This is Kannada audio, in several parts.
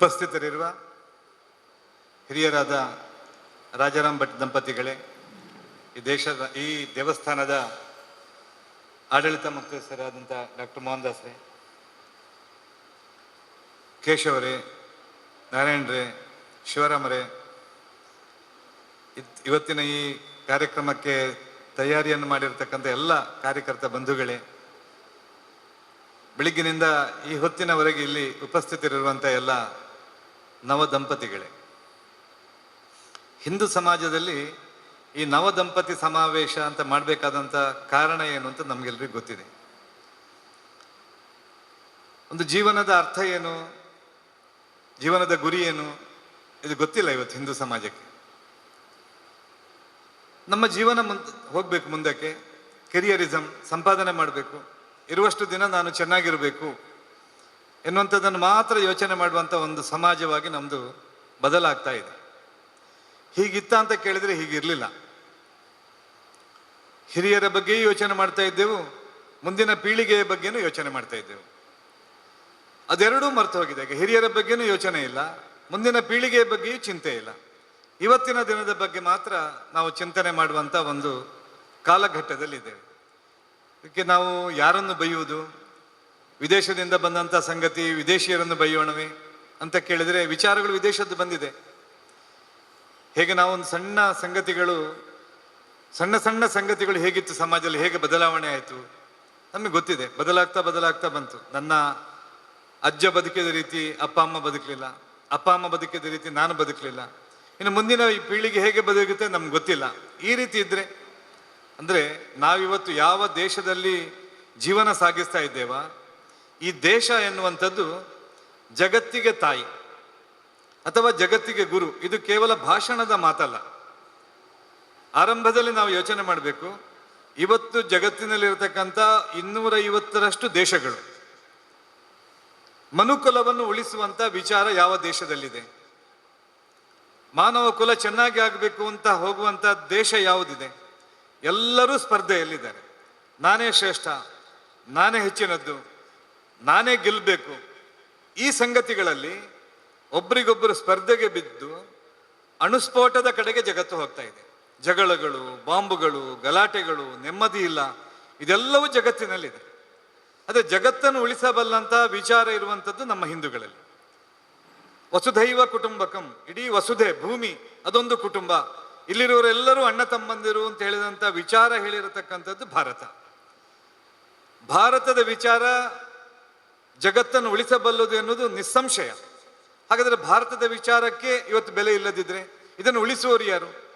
ಉಪಸ್ಥಿತರಿರುವ ಹಿರಿಯರಾದ ರಾಜಾರಾಮ್ ಭಟ್ ದಂಪತಿಗಳೇ, ಈ ದೇಶದ, ಈ ದೇವಸ್ಥಾನದ ಆಡಳಿತ ಮುಖ್ಯಸ್ಥರಾದಂಥ ಡಾಕ್ಟರ್ ಮೋಹನ್ ದಾಸ್ರೇ ಕೇಶವರೇ ನಾರಾಯಣರೇ ಶಿವರಾಮರೇ ಇವತ್ತಿನ ಈ ಕಾರ್ಯಕ್ರಮಕ್ಕೆ ತಯಾರಿಯನ್ನು ಮಾಡಿರ್ತಕ್ಕಂಥ ಎಲ್ಲ ಕಾರ್ಯಕರ್ತ ಬಂಧುಗಳೇ, ಬೆಳಿಗ್ಗಿನಿಂದ ಈ ಹೊತ್ತಿನವರೆಗೆ ಇಲ್ಲಿ ಉಪಸ್ಥಿತರಿರುವಂಥ ಎಲ್ಲ ನವ ದಂಪತಿಗಳೇ ಹಿಂದೂ ಸಮಾಜದಲ್ಲಿ ಈ ನವ ದಂಪತಿ ಸಮಾವೇಶ ಅಂತ ಮಾಡಬೇಕಾದಂಥ ಕಾರಣ ಏನು ಅಂತ ನಮಗೆಲ್ಲರಿಗೂ ಗೊತ್ತಿದೆ. ಒಂದು ಜೀವನದ ಅರ್ಥ ಏನು? ಜೀವನದ ಗುರಿ ಏನು? ಇದು ಗೊತ್ತಿಲ್ಲ ಇವತ್ತು ಹಿಂದೂ ಸಮಾಜಕ್ಕೆ. ನಮ್ಮ ಜೀವನ ಮುಂದೆ ಹೋಗ್ಬೇಕು ಮುಂದಕ್ಕೆ ಕೆರಿಯರಿಸಮ್ ಸಂಪಾದನೆ ಮಾಡಬೇಕು. ಇರುವಷ್ಟು ದಿನ ನಾನು ಚೆನ್ನಾಗಿರಬೇಕು. ಎನ್ನುವಂಥದ್ದನ್ನು ಮಾತ್ರ ಯೋಚನೆ ಮಾಡುವಂಥ ಒಂದು ಸಮಾಜವಾಗಿ ನಮ್ಮದು ಬದಲಾಗ್ತಾ ಇದೆ. ಹೀಗಿತ್ತ ಅಂತ ಕೇಳಿದರೆ ಹೀಗಿರಲಿಲ್ಲ. ಹಿರಿಯರ ಬಗ್ಗೆಯೂ ಯೋಚನೆ ಮಾಡ್ತಾ ಇದ್ದೆವು, ಮುಂದಿನ ಪೀಳಿಗೆಯ ಬಗ್ಗೆನೂ ಯೋಚನೆ ಮಾಡ್ತಾ ಇದ್ದೆವು. ಅದೆರಡೂ ಮರ್ತು ಹೋಗಿದೆ. ಹಿರಿಯರ ಬಗ್ಗೆನೂ ಯೋಚನೆ ಇಲ್ಲ, ಮುಂದಿನ ಪೀಳಿಗೆಯ ಬಗ್ಗೆಯೂ ಚಿಂತೆ ಇಲ್ಲ. ಇವತ್ತಿನ ದಿನದ ಬಗ್ಗೆ ಮಾತ್ರ ನಾವು ಚಿಂತನೆ ಮಾಡುವಂಥ ಒಂದು ಕಾಲಘಟ್ಟದಲ್ಲಿದ್ದೇವೆ. ಇದಕ್ಕೆ ನಾವು ಯಾರನ್ನು ಬೈಯುವುದು? ವಿದೇಶದಿಂದ ಬಂದಂಥ ಸಂಗತಿ, ವಿದೇಶಿಯರನ್ನು ಬೈಯೋಣವೇ ಅಂತ ಕೇಳಿದರೆ ವಿಚಾರಗಳು ವಿದೇಶದ್ದು ಬಂದಿದೆ. ಹೇಗೆ ನಾವೊಂದು ಸಣ್ಣ ಸಂಗತಿಗಳು, ಸಣ್ಣ ಸಣ್ಣ ಸಂಗತಿಗಳು ಹೇಗಿತ್ತು ಸಮಾಜದಲ್ಲಿ, ಹೇಗೆ ಬದಲಾವಣೆ ಆಯಿತು? ನಮಗೆ ಗೊತ್ತಿದೆ. ಬದಲಾಗ್ತಾ ಬದಲಾಗ್ತಾ ಬಂತು. ನನ್ನ ಅಜ್ಜ ಬದುಕಿದ ರೀತಿ, ಅಪ್ಪ ಅಮ್ಮ ಬದುಕಲಿಲ್ಲ. ಅಪ್ಪ ಅಮ್ಮ ಬದುಕಿದ ರೀತಿ ನಾನು ಬದುಕಲಿಲ್ಲ. ಇನ್ನು ಮುಂದಿನ ಈ ಪೀಳಿಗೆ ಹೇಗೆ ಬದುಕುತ್ತೆ ನಮ್ಗೆ ಗೊತ್ತಿಲ್ಲ. ಈ ರೀತಿ ಇದ್ರೆ, ಅಂದರೆ ನಾವಿವತ್ತು ಯಾವ ದೇಶದಲ್ಲಿ ಜೀವನ ಸಾಗಿಸ್ತಾ ಇದ್ದೇವ? ಈ ದೇಶ ಎನ್ನುವಂಥದ್ದು ಜಗತ್ತಿಗೆ ತಾಯಿ ಅಥವಾ ಜಗತ್ತಿಗೆ ಗುರು. ಇದು ಕೇವಲ ಭಾಷಣದ ಮಾತಲ್ಲ. ಆರಂಭದಲ್ಲಿ ನಾವು ಯೋಚನೆ ಮಾಡಬೇಕು, ಇವತ್ತು ಜಗತ್ತಿನಲ್ಲಿರತಕ್ಕಂಥ ಇನ್ನೂರ ಐವತ್ತರಷ್ಟು ದೇಶಗಳು ಮನುಕುಲವನ್ನು ಉಳಿಸುವಂತ ವಿಚಾರ ಯಾವ ದೇಶದಲ್ಲಿದೆ? ಮಾನವ ಕುಲ ಚೆನ್ನಾಗಿ ಆಗಬೇಕು ಅಂತ ಹೋಗುವಂತ ದೇಶ ಯಾವುದಿದೆ? ಎಲ್ಲರೂ ಸ್ಪರ್ಧೆಯಲ್ಲಿದ್ದಾರೆ. ನಾನೇ ಶ್ರೇಷ್ಠ, ನಾನೇ ಹೆಚ್ಚಿನದ್ದು ನಾನೇ ಗೆಲ್ಲಬೇಕು ಈ ಸಂಗತಿಗಳಲ್ಲಿ ಒಬ್ರಿಗೊಬ್ಬರು ಸ್ಪರ್ಧೆಗೆ ಬಿದ್ದು ಅಣುಸ್ಫೋಟದ ಕಡೆಗೆ ಜಗತ್ತು ಹೋಗ್ತಾ ಇದೆ. ಜಗಳಗಳು, ಬಾಂಬುಗಳು, ಗಲಾಟೆಗಳು, ನೆಮ್ಮದಿ ಇಲ್ಲ. ಇದೆಲ್ಲವೂ ಜಗತ್ತಿನಲ್ಲಿದೆ. ಅದೇ ಜಗತ್ತನ್ನು ಉಳಿಸಬಲ್ಲಂತ ವಿಚಾರ ಇರುವಂಥದ್ದು ನಮ್ಮ ಹಿಂದೂಗಳಲ್ಲಿ. ವಸುಧೈವ ಕುಟುಂಬಕಂ, ಇಡೀ ವಸುಧೆ, ಭೂಮಿ, ಅದೊಂದು ಕುಟುಂಬ. ಇಲ್ಲಿರುವರೆಲ್ಲರೂ ಅಣ್ಣ ತಮ್ಮಂದಿರು ಅಂತ ಹೇಳಿದಂಥ ವಿಚಾರ ಹೇಳಿರತಕ್ಕಂಥದ್ದು ಭಾರತ. ಭಾರತದ ವಿಚಾರ ಜಗತ್ತನ್ನು ಉಳಿಸಬಲ್ಲದು ಎನ್ನುವುದು ನಿಸ್ಸಂಶಯ. ಹಾಗಾದರೆ ಭಾರತದ ವಿಚಾರಕ್ಕೆ ಇವತ್ತು ಬೆಲೆ ಇಲ್ಲದಿದ್ರೆ ಇದನ್ನು ಉಳಿಸುವವರು ಯಾರು?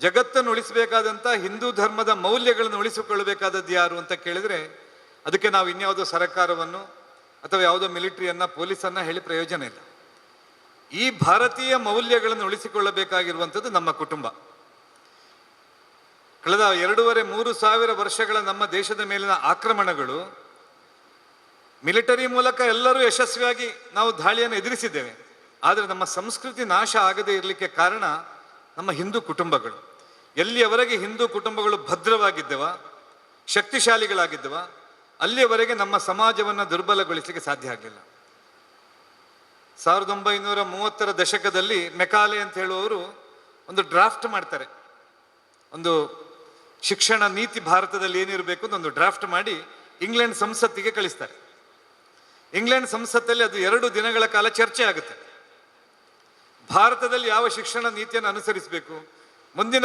ಜಗತ್ತನ್ನು ಉಳಿಸಬೇಕಾದಂಥ ಹಿಂದೂ ಧರ್ಮದ ಮೌಲ್ಯಗಳನ್ನು ಉಳಿಸಿಕೊಳ್ಳಬೇಕಾದದ್ದು ಯಾರು ಅಂತ ಕೇಳಿದ್ರೆ ಅದಕ್ಕೆ ನಾವು ಇನ್ಯಾವುದೋ ಸರ್ಕಾರವನ್ನು ಅಥವಾ ಯಾವುದೋ ಮಿಲಿಟರಿಯನ್ನ, ಪೊಲೀಸನ್ನ ಹೇಳಿ ಪ್ರಯೋಜನ ಇಲ್ಲ. ಈ ಭಾರತೀಯ ಮೌಲ್ಯಗಳನ್ನು ಉಳಿಸಿಕೊಳ್ಳಬೇಕಾಗಿರುವಂಥದ್ದು ನಮ್ಮ ಕುಟುಂಬ. ಕಳೆದ ಎರಡೂವರೆ, ಮೂರು ಸಾವಿರ ವರ್ಷಗಳ ನಮ್ಮ ದೇಶದ ಮೇಲಿನ ಆಕ್ರಮಣಗಳು ಮಿಲಿಟರಿ ಮೂಲಕ ಎಲ್ಲರೂ ಯಶಸ್ವಿಯಾಗಿ ನಾವು ದಾಳಿಯನ್ನು ಎದುರಿಸಿದ್ದೇವೆ. ಆದರೆ ನಮ್ಮ ಸಂಸ್ಕೃತಿ ನಾಶ ಆಗದೇ ಇರಲಿಕ್ಕೆ ಕಾರಣ ನಮ್ಮ ಹಿಂದೂ ಕುಟುಂಬಗಳು. ಎಲ್ಲಿಯವರೆಗೆ ಹಿಂದೂ ಕುಟುಂಬಗಳು ಭದ್ರವಾಗಿದ್ದವ, ಶಕ್ತಿಶಾಲಿಗಳಾಗಿದ್ದವ, ಅಲ್ಲಿಯವರೆಗೆ ನಮ್ಮ ಸಮಾಜವನ್ನು ದುರ್ಬಲಗೊಳಿಸಲಿಕ್ಕೆ ಸಾಧ್ಯ ಆಗಲಿಲ್ಲ. ಸಾವಿರದ ಒಂಬೈನೂರ ಮೂವತ್ತರ ದಶಕದಲ್ಲಿ ಮೆಕಾಲೆ ಅಂತ ಹೇಳುವವರು ಒಂದು ಡ್ರಾಫ್ಟ್ ಮಾಡ್ತಾರೆ. ಒಂದು ಶಿಕ್ಷಣ ನೀತಿ ಭಾರತದಲ್ಲಿ ಏನಿರಬೇಕು ಅಂತ ಒಂದು ಡ್ರಾಫ್ಟ್ ಮಾಡಿ ಇಂಗ್ಲೆಂಡ್ ಸಂಸತ್ತಿಗೆ ಕಳಿಸ್ತಾರೆ. ಇಂಗ್ಲೆಂಡ್ ಸಂಸತ್ತಲ್ಲಿ ಅದು ಎರಡು ದಿನಗಳ ಕಾಲ ಚರ್ಚೆ ಆಗುತ್ತೆ. ಭಾರತದಲ್ಲಿ ಯಾವ ಶಿಕ್ಷಣ ನೀತಿಯನ್ನು ಅನುಸರಿಸಬೇಕು? ಮುಂದಿನ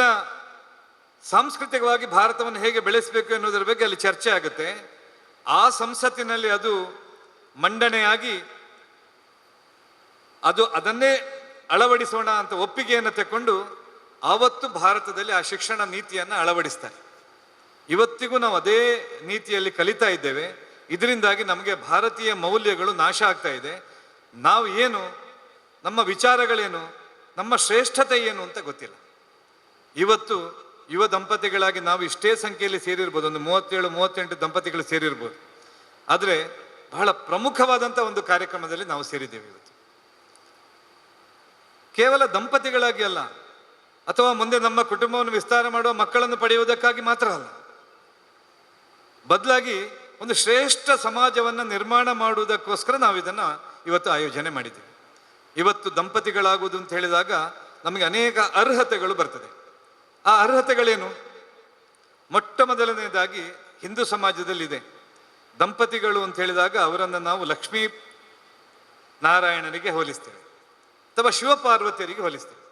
ಸಾಂಸ್ಕೃತಿಕವಾಗಿ ಭಾರತವನ್ನು ಹೇಗೆ ಬೆಳೆಸಬೇಕು ಎನ್ನುವುದರ ಬಗ್ಗೆ ಅಲ್ಲಿ ಚರ್ಚೆ ಆಗುತ್ತೆ. ಆ ಸಂಸತ್ತಿನಲ್ಲಿ ಅದು ಮಂಡನೆಯಾಗಿ ಅದು ಅದನ್ನೇ ಅಳವಡಿಸೋಣ ಅಂತ ಒಪ್ಪಿಗೆಯನ್ನು ತಕೊಂಡು ಆವತ್ತು ಭಾರತದಲ್ಲಿ ಆ ಶಿಕ್ಷಣ ನೀತಿಯನ್ನು ಅಳವಡಿಸ್ತಾರೆ. ಇವತ್ತಿಗೂ ನಾವು ಅದೇ ನೀತಿಯಲ್ಲಿ ಕಲಿತಾ ಇದ್ದೇವೆ. ಇದರಿಂದಾಗಿ ನಮಗೆ ಭಾರತೀಯ ಮೌಲ್ಯಗಳು ನಾಶ ಆಗ್ತಾ ಇದೆ. ನಾವು ಏನು, ನಮ್ಮ ವಿಚಾರಗಳೇನು, ನಮ್ಮ ಶ್ರೇಷ್ಠತೆ ಏನು ಅಂತ ಗೊತ್ತಿಲ್ಲ. ಇವತ್ತು ಯುವ ದಂಪತಿಗಳಾಗಿ ನಾವು ಇಷ್ಟೇ ಸಂಖ್ಯೆಯಲ್ಲಿ ಸೇರಿರ್ಬೋದು, ಒಂದು ಮೂವತ್ತೇಳು, ಮೂವತ್ತೆಂಟು ದಂಪತಿಗಳು ಸೇರಿರ್ಬೋದು. ಆದರೆ ಬಹಳ ಪ್ರಮುಖವಾದಂಥ ಒಂದು ಕಾರ್ಯಕ್ರಮದಲ್ಲಿ ನಾವು ಸೇರಿದ್ದೇವೆ ಇವತ್ತು. ಕೇವಲ ದಂಪತಿಗಳಾಗಿ ಅಲ್ಲ, ಅಥವಾ ಮುಂದೆ ನಮ್ಮ ಕುಟುಂಬವನ್ನು ವಿಸ್ತಾರ ಮಾಡುವ ಮಕ್ಕಳನ್ನು ಪಡೆಯುವುದಕ್ಕಾಗಿ ಮಾತ್ರ ಅಲ್ಲ. ಬದಲಾಗಿ ಒಂದು ಶ್ರೇಷ್ಠ ಸಮಾಜವನ್ನು ನಿರ್ಮಾಣ ಮಾಡುವುದಕ್ಕೋಸ್ಕರ ನಾವು ಇದನ್ನು ಇವತ್ತು ಆಯೋಜನೆ ಮಾಡಿದ್ದೀವಿ. ಇವತ್ತು ದಂಪತಿಗಳಾಗುವುದು ಅಂತ ಹೇಳಿದಾಗ ನಮಗೆ ಅನೇಕ ಅರ್ಹತೆಗಳು ಬರ್ತದೆ. ಆ ಅರ್ಹತೆಗಳೇನು? ಮೊಟ್ಟ ಮೊದಲನೇದಾಗಿ ಹಿಂದೂ ಸಮಾಜದಲ್ಲಿದೆ. ದಂಪತಿಗಳು ಅಂತ ಹೇಳಿದಾಗ ಅವರನ್ನು ನಾವು ಲಕ್ಷ್ಮೀ ನಾರಾಯಣನಿಗೆ ಹೋಲಿಸ್ತೇವೆ ಅಥವಾ ಶಿವಪಾರ್ವತಿಯರಿಗೆ ಹೋಲಿಸ್ತೇವೆ.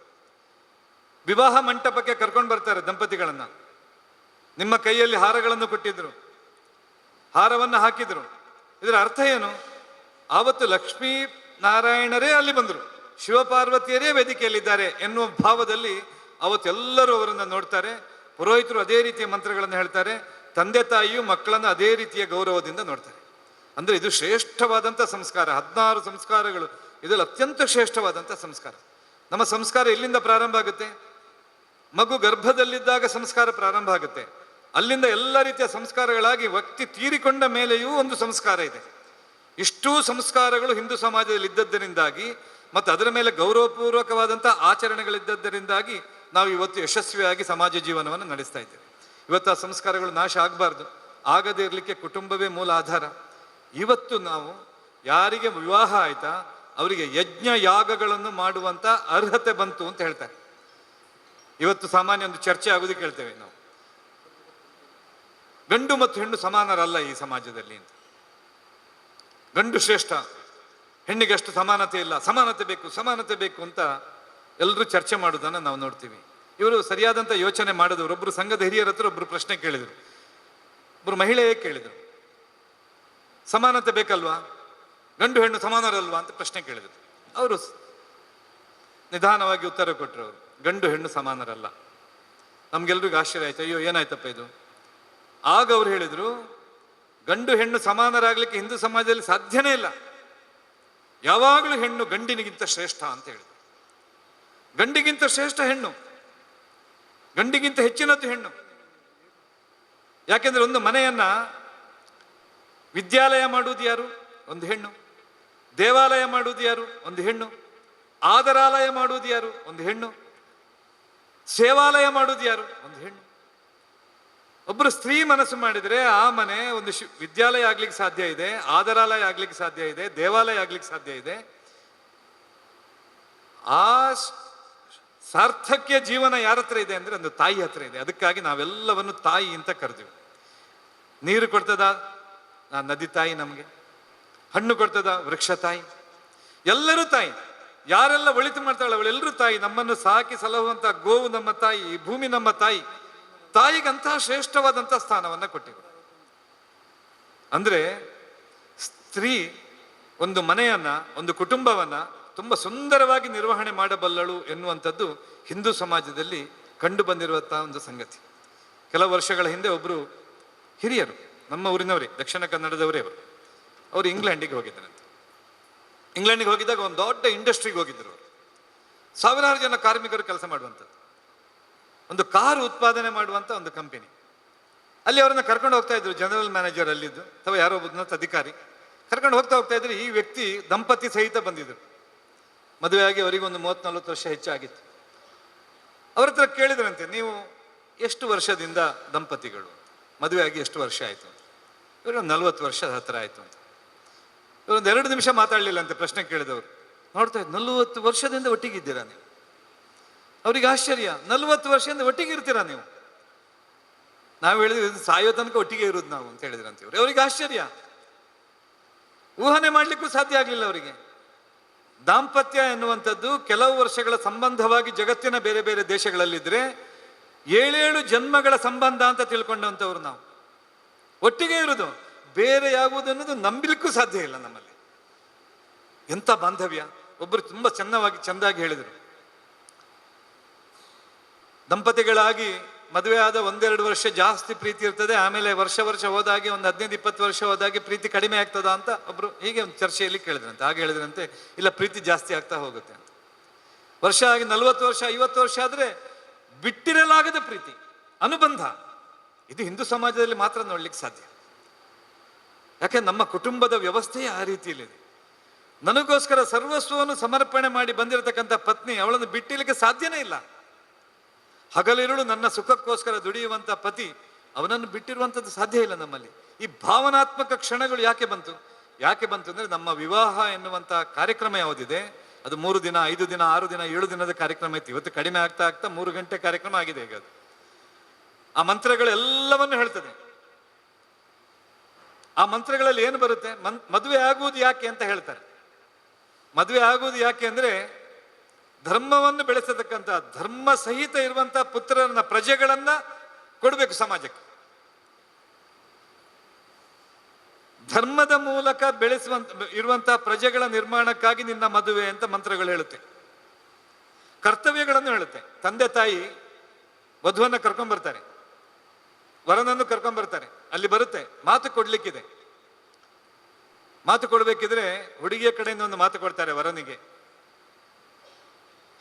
ವಿವಾಹ ಮಂಟಪಕ್ಕೆ ಕರ್ಕೊಂಡು ಬರ್ತಾರೆ ದಂಪತಿಗಳನ್ನು. ನಿಮ್ಮ ಕೈಯಲ್ಲಿ ಹಾರಗಳನ್ನು ಕೊಟ್ಟಿದ್ರು. ಹಾರವನ್ನು ಹಾಕಿದರು. ಇದರ ಅರ್ಥ ಏನು? ಆವತ್ತು ಲಕ್ಷ್ಮೀ ನಾರಾಯಣರೇ ಅಲ್ಲಿ ಬಂದರು. ಶಿವಪಾರ್ವತಿಯರೇ ವೇದಿಕೆಯಲ್ಲಿದ್ದಾರೆ ಎನ್ನುವ ಭಾವದಲ್ಲಿ ಅವತ್ತೆಲ್ಲರೂ ಅವರನ್ನು ನೋಡ್ತಾರೆ. ಪುರೋಹಿತರು ಅದೇ ರೀತಿಯ ಮಂತ್ರಗಳನ್ನು ಹೇಳ್ತಾರೆ. ತಂದೆ ತಾಯಿಯು ಮಕ್ಕಳನ್ನು ಅದೇ ರೀತಿಯ ಗೌರವದಿಂದ ನೋಡ್ತಾರೆ. ಅಂದರೆ ಇದು ಶ್ರೇಷ್ಠವಾದಂಥ ಸಂಸ್ಕಾರ. ಹದಿನಾರು ಸಂಸ್ಕಾರಗಳು. ಇದರಲ್ಲಿ ಅತ್ಯಂತ ಶ್ರೇಷ್ಠವಾದಂಥ ಸಂಸ್ಕಾರ. ನಮ್ಮ ಸಂಸ್ಕಾರ ಎಲ್ಲಿಂದ ಪ್ರಾರಂಭ ಆಗುತ್ತೆ? ಮಗು ಗರ್ಭದಲ್ಲಿದ್ದಾಗ ಸಂಸ್ಕಾರ ಪ್ರಾರಂಭ ಆಗುತ್ತೆ. ಅಲ್ಲಿಂದ ಎಲ್ಲ ರೀತಿಯ ಸಂಸ್ಕಾರಗಳಾಗಿ ವ್ಯಕ್ತಿ ತೀರಿಕೊಂಡ ಮೇಲೆಯೂ ಒಂದು ಸಂಸ್ಕಾರ ಇದೆ. ಇಷ್ಟೂ ಸಂಸ್ಕಾರಗಳು ಹಿಂದೂ ಸಮಾಜದಲ್ಲಿ ಇದ್ದದ್ದರಿಂದಾಗಿ ಮತ್ತು ಅದರ ಮೇಲೆ ಗೌರವಪೂರ್ವಕವಾದಂಥ ಆಚರಣೆಗಳಿದ್ದದ್ದರಿಂದಾಗಿ ನಾವು ಇವತ್ತು ಯಶಸ್ವಿಯಾಗಿ ಸಮಾಜ ಜೀವನವನ್ನು ನಡೆಸ್ತಾ ಇದ್ದೇವೆ. ಇವತ್ತು ಆ ಸಂಸ್ಕಾರಗಳು ನಾಶ ಆಗಬಾರ್ದು. ಆಗದೇ ಇರಲಿಕ್ಕೆ ಕುಟುಂಬವೇ ಮೂಲ ಆಧಾರ. ಇವತ್ತು ನಾವು ಯಾರಿಗೆ ವಿವಾಹ ಆಯ್ತಾ ಅವರಿಗೆ ಯಜ್ಞ ಯಾಗಗಳನ್ನು ಮಾಡುವಂಥ ಅರ್ಹತೆ ಬಂತು ಅಂತ ಹೇಳ್ತಾರೆ. ಇವತ್ತು ಸಾಮಾನ್ಯ ಒಂದು ಚರ್ಚೆ ಆಗೋದಕ್ಕೆ ಹೇಳ್ತೇವೆ ನಾವು. ಗಂಡು ಮತ್ತು ಹೆಣ್ಣು ಸಮಾನರಲ್ಲ ಈ ಸಮಾಜದಲ್ಲಿ ಅಂತ. ಗಂಡು ಶ್ರೇಷ್ಠ, ಹೆಣ್ಣಿಗೆ ಅಷ್ಟು ಸಮಾನತೆ ಇಲ್ಲ. ಸಮಾನತೆ ಬೇಕು ಸಮಾನತೆ ಬೇಕು ಅಂತ ಎಲ್ಲರೂ ಚರ್ಚೆ ಮಾಡೋದನ್ನ ನಾವು ನೋಡ್ತೀವಿ. ಇವರು ಸರಿಯಾದಂಥ ಯೋಚನೆ ಮಾಡಿದವರು ಒಬ್ಬರು ಸಂಘದ ಹಿರಿಯರ ಹತ್ರ ಒಬ್ಬರು ಪ್ರಶ್ನೆ ಕೇಳಿದರು. ಒಬ್ಬರು ಮಹಿಳೆಯೇ ಕೇಳಿದರು. ಸಮಾನತೆ ಬೇಕಲ್ವಾ? ಗಂಡು, ಹೆಣ್ಣು ಸಮಾನರಲ್ವಾ ಅಂತ ಪ್ರಶ್ನೆ ಕೇಳಿದರು. ಅವರು ನಿಧಾನವಾಗಿ ಉತ್ತರ ಕೊಟ್ಟರು ಅವರು. ಗಂಡು, ಹೆಣ್ಣು ಸಮಾನರಲ್ಲ. ನಮಗೆಲ್ರಿಗೂ ಆಶ್ಚರ್ಯ ಆಯ್ತು. ಅಯ್ಯೋ, ಏನಾಯ್ತಪ್ಪ ಇದು? ಆಗ ಅವ್ರು ಹೇಳಿದ್ರು, ಗಂಡು ಹೆಣ್ಣು ಸಮಾನರಾಗಲಿಕ್ಕೆ ಹಿಂದೂ ಸಮಾಜದಲ್ಲಿ ಸಾಧ್ಯನೇ ಇಲ್ಲ. ಯಾವಾಗಲೂ ಹೆಣ್ಣು ಗಂಡಿನಿಗಿಂತ ಶ್ರೇಷ್ಠ ಅಂತ ಹೇಳಿದ್ರು. ಗಂಡಿಗಿಂತ ಶ್ರೇಷ್ಠ ಹೆಣ್ಣು, ಗಂಡಿಗಿಂತ ಹೆಚ್ಚಿನದ್ದು ಹೆಣ್ಣು. ಯಾಕೆಂದ್ರೆ ಒಂದು ಮನೆಯನ್ನ ವಿದ್ಯಾಲಯ ಮಾಡುವುದು ಯಾರು? ಒಂದು ಹೆಣ್ಣು. ದೇವಾಲಯ ಮಾಡುವುದು ಯಾರು? ಒಂದು ಹೆಣ್ಣು. ಆದರಾಲಯ ಮಾಡುವುದು ಯಾರು? ಒಂದು ಹೆಣ್ಣು. ಸೇವಾಲಯ ಮಾಡುವುದು ಯಾರು? ಒಂದು ಹೆಣ್ಣು. ಒಬ್ಬರು ಸ್ತ್ರೀ ಮನಸ್ಸು ಮಾಡಿದರೆ ಆ ಮನೆ ಒಂದು ಶಿ ವಿದ್ಯಾಲಯ ಆಗ್ಲಿಕ್ಕೆ ಸಾಧ್ಯ ಇದೆ, ಆದರಾಲಯ ಆಗ್ಲಿಕ್ಕೆ ಸಾಧ್ಯ ಇದೆ, ದೇವಾಲಯ ಆಗ್ಲಿಕ್ಕೆ ಸಾಧ್ಯ ಇದೆ. ಆ ಸಾರ್ಥಕ್ಯ ಜೀವನ ಯಾರ ಹತ್ರ ಇದೆ ಅಂದ್ರೆ ಒಂದು ತಾಯಿ ಹತ್ರ ಇದೆ. ಅದಕ್ಕಾಗಿ ನಾವೆಲ್ಲವನ್ನು ತಾಯಿ ಅಂತ ಕರೆದಿವಿ. ನೀರು ಕೊಡ್ತದ? ಆ ನದಿ ತಾಯಿ ನಮಗೆ. ಹಣ್ಣು ಕೊಡ್ತದ? ವೃಕ್ಷ ತಾಯಿ. ಎಲ್ಲರೂ ತಾಯಿ. ಯಾರೆಲ್ಲ ಒಳಿತು ಮಾಡ್ತಾಳೆ ಅವಳೆಲ್ಲರೂ ತಾಯಿ. ನಮ್ಮನ್ನು ಸಾಕಿ ಸಲಹುವಂಥ ಗೋವು ನಮ್ಮ ತಾಯಿ ಭೂಮಿ ನಮ್ಮ ತಾಯಿ. ತಾಯಿಗಂತಹ ಶ್ರೇಷ್ಠವಾದಂಥ ಸ್ಥಾನವನ್ನ ಕೊಟ್ಟಿವೆ ಅಂದ್ರೆ ಸ್ತ್ರೀ ಒಂದು ಮನೆಯನ್ನ, ಒಂದು ಕುಟುಂಬವನ್ನ ತುಂಬಾ ಸುಂದರವಾಗಿ ನಿರ್ವಹಣೆ ಮಾಡಬಲ್ಲಳು ಎನ್ನುವಂಥದ್ದು ಹಿಂದೂ ಸಮಾಜದಲ್ಲಿ ಕಂಡು ಬಂದಿರುವಂತಹ ಒಂದು ಸಂಗತಿ. ಕೆಲವು ವರ್ಷಗಳ ಹಿಂದೆ ಒಬ್ಬರು ಹಿರಿಯರು, ನಮ್ಮ ಊರಿನವರೇ, ದಕ್ಷಿಣ ಕನ್ನಡದವರೇ ಅವರು. ಅವರು ಇಂಗ್ಲೆಂಡಿಗೆ ಹೋಗಿದ್ದರಂತೆ. ಇಂಗ್ಲೆಂಡಿಗೆ ಹೋಗಿದ್ದಾಗ ಒಂದು ದೊಡ್ಡ ಇಂಡಸ್ಟ್ರಿಗೆ ಹೋಗಿದ್ದರು ಸಾವಿರಾರು ಜನ ಕಾರ್ಮಿಕರು ಕೆಲಸ ಮಾಡುವಂಥದ್ದು. ಒಂದು ಕಾರು ಉತ್ಪಾದನೆ ಮಾಡುವಂಥ ಒಂದು ಕಂಪನಿ. ಅಲ್ಲಿ ಅವರನ್ನ ಕರ್ಕೊಂಡು ಹೋಗ್ತಾ ಇದ್ರು, ಜನರಲ್ ಮ್ಯಾನೇಜರ್ ಅಲ್ಲಿದ್ದು, ಅಥವಾ ಯಾರೋ ಒಬ್ಬ ಅಧಿಕಾರಿ. ಕರ್ಕೊಂಡು ಹೋಗ್ತಾ ಹೋಗ್ತಾ ಇದ್ರು, ಈ ವ್ಯಕ್ತಿ ದಂಪತಿ ಸಹಿತ ಬಂದಿದ್ರು. ಮದುವೆಯಾಗಿ ಅವರಿಗೆ ಒಂದು ಮೂವತ್ತ್ ನಲ್ವತ್ತು ವರ್ಷ ಹೆಚ್ಚಾಗಿತ್ತು. ಅವ್ರ ಹತ್ರ ಕೇಳಿದ್ರಂತೆ, ನೀವು ಎಷ್ಟು ವರ್ಷದಿಂದ ದಂಪತಿಗಳು? ಮದುವೆಯಾಗಿ ಎಷ್ಟು ವರ್ಷ ಆಯಿತು? ಇವರು ನಲ್ವತ್ತು ವರ್ಷ ಹತ್ರ ಆಯಿತು ಅಂತ. ಇವರೊಂದು ಎರಡು ನಿಮಿಷ ಮಾತಾಡಲಿಲ್ಲ ಅಂತ ಪ್ರಶ್ನೆ ಕೇಳಿದವರು. ನೋಡ್ತಾ ಇದ್ದು ನಲ್ವತ್ತು ವರ್ಷದಿಂದ ಒಟ್ಟಿಗಿದ್ದೀರಾ ನೀವು? ಅವ್ರಿಗೆ ಆಶ್ಚರ್ಯ, ನಲ್ವತ್ತು ವರ್ಷದಿಂದ ಒಟ್ಟಿಗೆ ಇರ್ತೀರಾ ನೀವು? ನಾವು ಹೇಳಿದ್ವಿ, ಇದು ಸಾಯೋ ತನಕ ಒಟ್ಟಿಗೆ ಇರೋದು ನಾವು ಅಂತ ಹೇಳಿದ್ರು ಇವ್ರು ಅವ್ರಿಗೆ ಆಶ್ಚರ್ಯ. ಊಹನೆ ಮಾಡ್ಲಿಕ್ಕೂ ಸಾಧ್ಯ ಆಗಲಿಲ್ಲ ಅವರಿಗೆ. ದಾಂಪತ್ಯ ಎನ್ನುವಂಥದ್ದು ಕೆಲವು ವರ್ಷಗಳ ಸಂಬಂಧವಾಗಿ ಜಗತ್ತಿನ ಬೇರೆ ಬೇರೆ ದೇಶಗಳಲ್ಲಿದ್ರೆ ಏಳೇಳು ಜನ್ಮಗಳ ಸಂಬಂಧ ಅಂತ ತಿಳ್ಕೊಂಡಂಥವ್ರು ನಾವು. ಒಟ್ಟಿಗೆ ಇರೋದು. ಬೇರೆ ಯಾವುದು ಅನ್ನೋದು ನಂಬಲಿಕ್ಕೂ ಸಾಧ್ಯ ಇಲ್ಲ ನಮ್ಮಲ್ಲಿ. ಎಂಥ ಬಾಂಧವ್ಯ. ಒಬ್ಬರು ತುಂಬಾ ಚೆನ್ನವಾಗಿ ಚೆಂದಾಗಿ ಹೇಳಿದರು. ದಂಪತಿಗಳಾಗಿ ಮದುವೆ ಆದ ಒಂದೆರಡು ವರ್ಷ ಜಾಸ್ತಿ ಪ್ರೀತಿ ಇರ್ತದೆ. ಆಮೇಲೆ ವರ್ಷ ವರ್ಷ ಹೋದಾಗೆ ಒಂದು ಹದಿನೈದು, ಇಪ್ಪತ್ತು ವರ್ಷ ಹೋದಾಗೆ ಪ್ರೀತಿ ಕಡಿಮೆ ಆಗ್ತದ ಅಂತ ಒಬ್ರು ಹೀಗೆ ಒಂದು ಚರ್ಚೆಯಲ್ಲಿ ಕೇಳಿದ್ರಂತೆ. ಹಾಗೆ ಹೇಳಿದ್ರಂತೆ, ಇಲ್ಲ ಪ್ರೀತಿ ಜಾಸ್ತಿ ಆಗ್ತಾ ಹೋಗುತ್ತೆ ಅಂತ. ವರ್ಷ ಆಗಿ ನಲವತ್ತು ವರ್ಷ, ಐವತ್ತು ವರ್ಷ ಆದ್ರೆ ಬಿಟ್ಟಿರಲಾಗದ ಪ್ರೀತಿ, ಅನುಬಂಧ. ಇದು ಹಿಂದೂ ಸಮಾಜದಲ್ಲಿ ಮಾತ್ರ ನೋಡ್ಲಿಕ್ಕೆ ಸಾಧ್ಯ. ಯಾಕೆ, ನಮ್ಮ ಕುಟುಂಬದ ವ್ಯವಸ್ಥೆಯೇ ಆ ರೀತಿಯಲ್ಲಿದೆ. ನನಗೋಸ್ಕರ ಸರ್ವಸ್ವವನ್ನು ಸಮರ್ಪಣೆ ಮಾಡಿ ಬಂದಿರತಕ್ಕಂಥ ಪತ್ನಿ ಅವಳನ್ನು ಬಿಟ್ಟಿಲಿಕ್ಕೆ ಸಾಧ್ಯನೇ ಇಲ್ಲ. ಹಗಲಿರುಳು ನನ್ನ ಸುಖಕ್ಕೋಸ್ಕರ ದುಡಿಯುವಂಥ ಪತಿ ಅವನನ್ನು ಬಿಟ್ಟಿರುವಂಥದ್ದು ಸಾಧ್ಯ ಇಲ್ಲ ನಮ್ಮಲ್ಲಿ. ಈ ಭಾವನಾತ್ಮಕ ಕ್ಷಣಗಳು ಯಾಕೆ ಬಂತು? ಯಾಕೆ ಬಂತು ಅಂದರೆ ನಮ್ಮ ವಿವಾಹ ಎನ್ನುವಂಥ ಕಾರ್ಯಕ್ರಮ ಯಾವುದಿದೆ? ಅದು ಮೂರು ದಿನ, ಐದು ದಿನ, ಆರು ದಿನ, ಏಳು ದಿನದ ಕಾರ್ಯಕ್ರಮ ಇತ್ತು. ಇವತ್ತು ಕಡಿಮೆ ಆಗ್ತಾ ಆಗ್ತಾ ಮೂರು ಗಂಟೆ ಕಾರ್ಯಕ್ರಮ ಆಗಿದೆ ಈಗ ಅದು. ಆ ಮಂತ್ರಗಳೆಲ್ಲವನ್ನು ಹೇಳ್ತದೆ. ಆ ಮಂತ್ರಗಳಲ್ಲಿ ಏನು ಬರುತ್ತೆ? ಮನ್, ಮದುವೆ ಆಗುವುದು ಯಾಕೆ ಅಂತ ಹೇಳ್ತಾರೆ. ಮದುವೆ ಆಗುವುದು ಯಾಕೆ ಅಂದ್ರೆ ಧರ್ಮವನ್ನು ಬೆಳೆಸತಕ್ಕಂಥ ಧರ್ಮ ಸಹಿತ ಇರುವಂತಹ ಪುತ್ರರನ್ನ ಪ್ರಜೆಗಳನ್ನ ಕೊಡಬೇಕು ಸಮಾಜಕ್ಕೆ. ಧರ್ಮದ ಮೂಲಕ ಬೆಳೆಸುವಂತ ಇರುವಂತಹ ಪ್ರಜೆಗಳ ನಿರ್ಮಾಣಕ್ಕಾಗಿ ನಿನ್ನ ಮದುವೆ ಅಂತ ಮಂತ್ರಗಳು ಹೇಳುತ್ತೆ. ಕರ್ತವ್ಯಗಳನ್ನು ಹೇಳುತ್ತೆ. ತಂದೆ ತಾಯಿ ವಧುವನ್ನ ಕರ್ಕೊಂಡ್ ಬರ್ತಾರೆ. ವರನನ್ನು ಕರ್ಕೊಂಡ್ಬರ್ತಾರೆ ಅಲ್ಲಿ ಬರುತ್ತೆ. ಮಾತು ಕೊಡ್ಲಿಕ್ಕಿದೆ. ಮಾತು ಕೊಡಬೇಕಿದ್ರೆ ಹುಡುಗಿಯ ಕಡೆಯಿಂದ ಒಂದು ಮಾತು ಕೊಡ್ತಾರೆ ವರನಿಗೆ.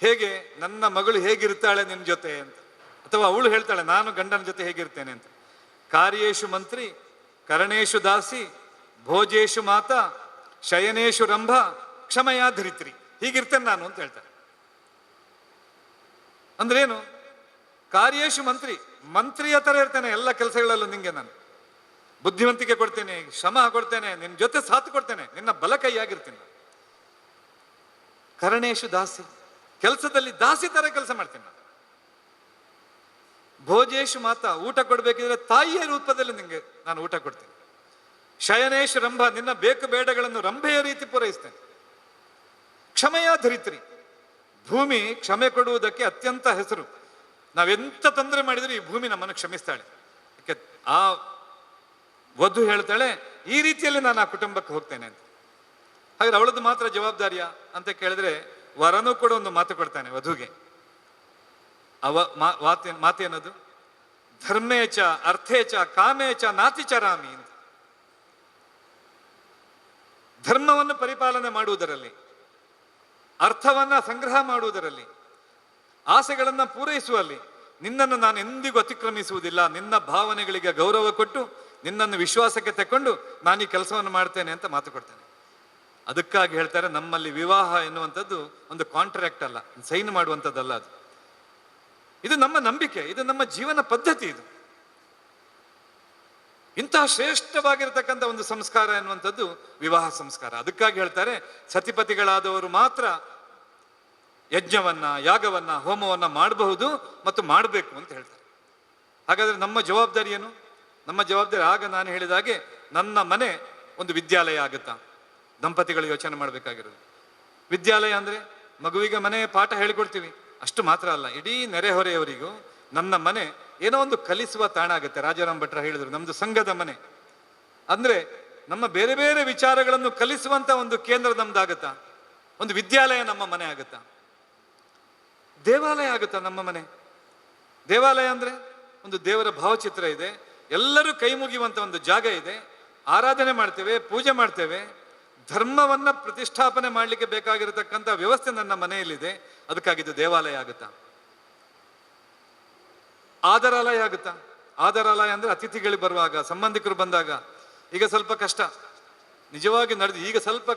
ಹೇಗೆ ನನ್ನ ಮಗಳು ಹೇಗಿರ್ತಾಳೆ ನಿನ್ನ ಜೊತೆ ಅಂತ. ಅಥವಾ ಅವಳು ಹೇಳ್ತಾಳೆ, ನಾನು ಗಂಡನ ಜೊತೆ ಹೇಗಿರ್ತೇನೆ ಅಂತ. ಕಾರ್ಯೇಶು ಮಂತ್ರಿ, ಕರಣೇಶು ದಾಸಿ, ಭೋಜೇಶು ಮಾತ, ಶಯನೇಶು ರಂಭ ಕ್ಷಮಯ ಧರಿತ್ರಿ ಹೀಗಿರ್ತೇನೆ ನಾನು ಅಂತ ಹೇಳ್ತಾರೆ. ಅಂದ್ರೇನು? ಕಾರ್ಯೇಶು ಮಂತ್ರಿ ಮಂತ್ರಿಯ ತರ ಇರ್ತೇನೆ ಎಲ್ಲ ಕೆಲಸಗಳಲ್ಲೂ ನಿಂಗೆ ನಾನು. ಬುದ್ಧಿವಂತಿಕೆ ಕೊಡ್ತೇನೆ ಶ್ರಮ ಕೊಡ್ತೇನೆ ನಿನ್ನ ಜೊತೆ ಸಾಥ್ ಕೊಡ್ತೇನೆ, ನಿನ್ನ ಬಲ ಕೈಯಾಗಿರ್ತೀನಿ ಕರಣೇಶು ದಾಸಿ ಕೆಲಸದಲ್ಲಿ ದಾಸಿ ತರ ಕೆಲಸ ಮಾಡ್ತೇನೆ ನಾನು. ಭೋಜೇಶ್ ಮಾತಾ ಊಟ ಕೊಡ್ಬೇಕಿದ್ರೆ ತಾಯಿಯ ರೂಪದಲ್ಲಿ ನಿಂಗೆ ನಾನು ಊಟ ಕೊಡ್ತೇನೆ. ಶಯನೇಶ್ ರಂಭ, ನಿನ್ನ ಬೇಕು ಬೇಡಗಳನ್ನು ರಂಭೆಯ ರೀತಿ ಪೂರೈಸ್ತೇನೆ. ಕ್ಷಮೆಯ ಧರಿತ್ರಿ. ಭೂಮಿ ಕ್ಷಮೆ ಕೊಡುವುದಕ್ಕೆ ಅತ್ಯಂತ ಹೆಸರು. ನಾವೆಂತ ತೊಂದರೆ ಮಾಡಿದ್ರೆ ಈ ಭೂಮಿ ನಮ್ಮನ್ನು ಕ್ಷಮಿಸ್ತಾಳೆ. ಆ ವಧು ಹೇಳ್ತಾಳೆ, ಈ ರೀತಿಯಲ್ಲಿ ನಾನು ಆ ಕುಟುಂಬಕ್ಕೆ ಹೋಗ್ತೇನೆ ಅಂತ. ಹಾಗಾದ್ರೆ ಅವಳದ್ದು ಮಾತ್ರ ಜವಾಬ್ದಾರಿಯ ಅಂತ ಕೇಳಿದ್ರೆ ವರನು ಕೂಡ ಒಂದು ಮಾತು ಕೊಡ್ತಾನೆ ವಧುಗೆ. ಅವ ಮಾತೇನದು ಧರ್ಮೇಚ, ಅರ್ಥೇಚ, ಕಾಮೇಚ, ನಾತಿಚರಾಮಿ ಅಂತ. ಧರ್ಮವನ್ನು ಪರಿಪಾಲನೆ ಮಾಡುವುದರಲ್ಲಿ, ಅರ್ಥವನ್ನ ಸಂಗ್ರಹ ಮಾಡುವುದರಲ್ಲಿ, ಆಸೆಗಳನ್ನ ಪೂರೈಸುವಲ್ಲಿ ನಿನ್ನನ್ನು ನಾನು ಎಂದಿಗೂ ಅತಿಕ್ರಮಿಸುವುದಿಲ್ಲ. ನಿನ್ನ ಭಾವನೆಗಳಿಗೆ ಗೌರವ ಕೊಟ್ಟು, ನಿನ್ನನ್ನು ವಿಶ್ವಾಸಕ್ಕೆ ತಕೊಂಡು ನಾನು ಈ ಕೆಲಸವನ್ನು ಮಾಡ್ತೇನೆ ಅಂತ ಮಾತು ಕೊಡ್ತೇನೆ. ಅದಕ್ಕಾಗಿ ಹೇಳ್ತಾರೆ, ನಮ್ಮಲ್ಲಿ ವಿವಾಹ ಎನ್ನುವಂಥದ್ದು ಒಂದು ಕಾಂಟ್ರಾಕ್ಟ್ ಅಲ್ಲ ಸೈನ್ ಮಾಡುವಂಥದ್ದಲ್ಲ ಅದು. ಇದು ನಮ್ಮ ನಂಬಿಕೆ, ಇದು ನಮ್ಮ ಜೀವನ ಪದ್ಧತಿ ಇದು. ಇಂತಹ ಶ್ರೇಷ್ಠವಾಗಿರತಕ್ಕಂಥ ಒಂದು ಸಂಸ್ಕಾರ ಎನ್ನುವಂಥದ್ದು ವಿವಾಹ ಸಂಸ್ಕಾರ. ಅದಕ್ಕಾಗಿ ಹೇಳ್ತಾರೆ, ಸತಿಪತಿಗಳಾದವರು ಮಾತ್ರ ಯಜ್ಞವನ್ನ, ಯಾಗವನ್ನ, ಹೋಮವನ್ನ ಮಾಡಬಹುದು ಮತ್ತು ಮಾಡಬೇಕು ಅಂತ ಹೇಳ್ತಾರೆ. ಹಾಗಾದ್ರೆ ನಮ್ಮ ಜವಾಬ್ದಾರಿ ಏನು? ನಮ್ಮ ಜವಾಬ್ದಾರಿ, ಆಗ ನಾನು ಹೇಳಿದ ಹಾಗೆ ನನ್ನ ಮನೆ ಒಂದು ವಿದ್ಯಾಲಯ ಆಗುತ್ತಾ? ದಂಪತಿಗಳು ಯೋಚನೆ ಮಾಡಬೇಕಾಗಿರೋದು. ವಿದ್ಯಾಲಯ ಅಂದರೆ ಮಗುವಿಗೆ ಮನೆ ಪಾಠ ಹೇಳಿಕೊಡ್ತೀವಿ. ಅಷ್ಟು ಮಾತ್ರ ಅಲ್ಲ, ಇಡೀ ನೆರೆಹೊರೆಯವರಿಗೂ ನನ್ನ ಮನೆ ಏನೋ ಒಂದು ಕಲಿಸುವ ತಾಣ ಆಗುತ್ತೆ. ರಾಜಾರಾಮ್ ಭಟ್ರ ಹೇಳಿದ್ರು ನಮ್ಮದು ಸಂಘದ ಮನೆ. ಅಂದರೆ ನಮ್ಮ ಬೇರೆ ಬೇರೆ ವಿಚಾರಗಳನ್ನು ಕಲಿಸುವಂಥ ಒಂದು ಕೇಂದ್ರ ನಮ್ದಾಗತ್ತಾ? ಒಂದು ವಿದ್ಯಾಲಯ ನಮ್ಮ ಮನೆ ಆಗುತ್ತಾ? ದೇವಾಲಯ ಆಗುತ್ತಾ ನಮ್ಮ ಮನೆ? ದೇವಾಲಯ ಅಂದರೆ ಒಂದು ದೇವರ ಭಾವಚಿತ್ರ ಇದೆ. ಎಲ್ಲರೂ ಕೈ ಮುಗಿಯುವಂಥ ಒಂದು ಜಾಗ ಇದೆ. ಆರಾಧನೆ ಮಾಡ್ತೇವೆ, ಪೂಜೆ ಮಾಡ್ತೇವೆ. ಧರ್ಮವನ್ನ ಪ್ರತಿಷ್ಠಾಪನೆ ಮಾಡಲಿಕ್ಕೆ ಬೇಕಾಗಿರತಕ್ಕಂಥ ವ್ಯವಸ್ಥೆ ನನ್ನ ಮನೆಯಲ್ಲಿದೆ. ಅದಕ್ಕಾಗಿದ್ದು ದೇವಾಲಯ ಆಗುತ್ತಾ? ಆದರಾಲಯ ಆಗುತ್ತಾ? ಆದರಾಲಯ ಅಂದ್ರೆ ಅತಿಥಿಗಳು ಬರುವಾಗ, ಸಂಬಂಧಿಕರು ಬಂದಾಗ. ಈಗ ಸ್ವಲ್ಪ ಕಷ್ಟ. ನಿಜವಾಗಿ ನಡೆದು, ಈಗ ಸ್ವಲ್ಪ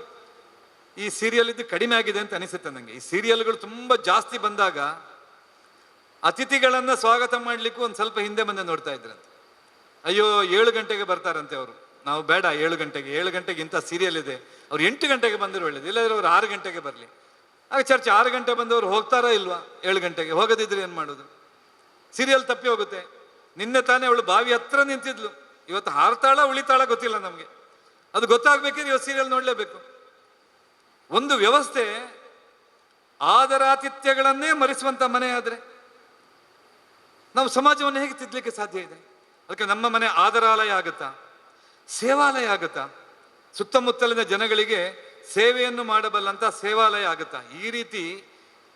ಈ ಸೀರಿಯಲ್ ಇದ್ದು ಕಡಿಮೆ ಆಗಿದೆ ಅಂತ ಅನಿಸುತ್ತೆ ನನಗೆ ಈ ಸೀರಿಯಲ್ಗಳು ತುಂಬಾ ಜಾಸ್ತಿ ಬಂದಾಗ ಅತಿಥಿಗಳನ್ನು ಸ್ವಾಗತ ಮಾಡಲಿಕ್ಕೂ ಒಂದು ಸ್ವಲ್ಪ ಹಿಂದೆ ಮುಂದೆ ನೋಡ್ತಾ ಇದ್ರಂತೆ ಅಯ್ಯೋ, ಏಳು ಗಂಟೆಗೆ ಬರ್ತಾರಂತೆ ಅವರು. ನಾವು ಬೇಡ, ಏಳು ಗಂಟೆಗೆ. ಏಳು ಗಂಟೆಗೆ ಇಂಥ ಸೀರಿಯಲ್ ಇದೆ. ಅವ್ರು ಎಂಟು ಗಂಟೆಗೆ ಬಂದರೆ ಒಳ್ಳೇದು, ಇಲ್ಲದ್ರೆ ಅವ್ರು ಆರು ಗಂಟೆಗೆ ಬರಲಿ. ಆಗ ಚರ್ಚೆ ಆರು ಗಂಟೆ ಬಂದವರು ಹೋಗ್ತಾರಾ ಇಲ್ವಾ? ಏಳು ಗಂಟೆಗೆ. ಹೋಗದಿದ್ರೆ ಏನು ಮಾಡೋದು? ಸೀರಿಯಲ್ ತಪ್ಪಿ ಹೋಗುತ್ತೆ. ನಿನ್ನೆ ತಾನೇ ಅವಳು ಬಾವಿ ಹತ್ರ ನಿಂತಿದ್ಲು. ಇವತ್ತು ಹಾರ್ತಾಳ, ಉಳಿತಾಳ ಗೊತ್ತಿಲ್ಲ ನಮಗೆ. ಅದು ಗೊತ್ತಾಗ್ಬೇಕಿದ್ರೆ ಇವತ್ತು ಸೀರಿಯಲ್ ನೋಡಲೇಬೇಕು? ಒಂದು ವ್ಯವಸ್ಥೆ ಆದರಾತಿಥ್ಯಗಳನ್ನೇ ಮರೆಸುವಂಥ ಮನೆ ಆದರೆ ನಾವು ಸಮಾಜವನ್ನು ಹೇಗೆ ತಿದ್ದಲಿಕ್ಕೆ ಸಾಧ್ಯ ಇದೆ? ಅದಕ್ಕೆ ನಮ್ಮ ಮನೆ ಆದರಾಲಯ ಆಗುತ್ತಾ? ಸೇವಾಲಯ ಆಗುತ್ತಾ? ಸುತ್ತಮುತ್ತಲಿನ ಜನಗಳಿಗೆ ಸೇವೆಯನ್ನು ಮಾಡಬಲ್ಲಂಥ ಸೇವಾಲಯ ಆಗುತ್ತಾ? ಈ ರೀತಿ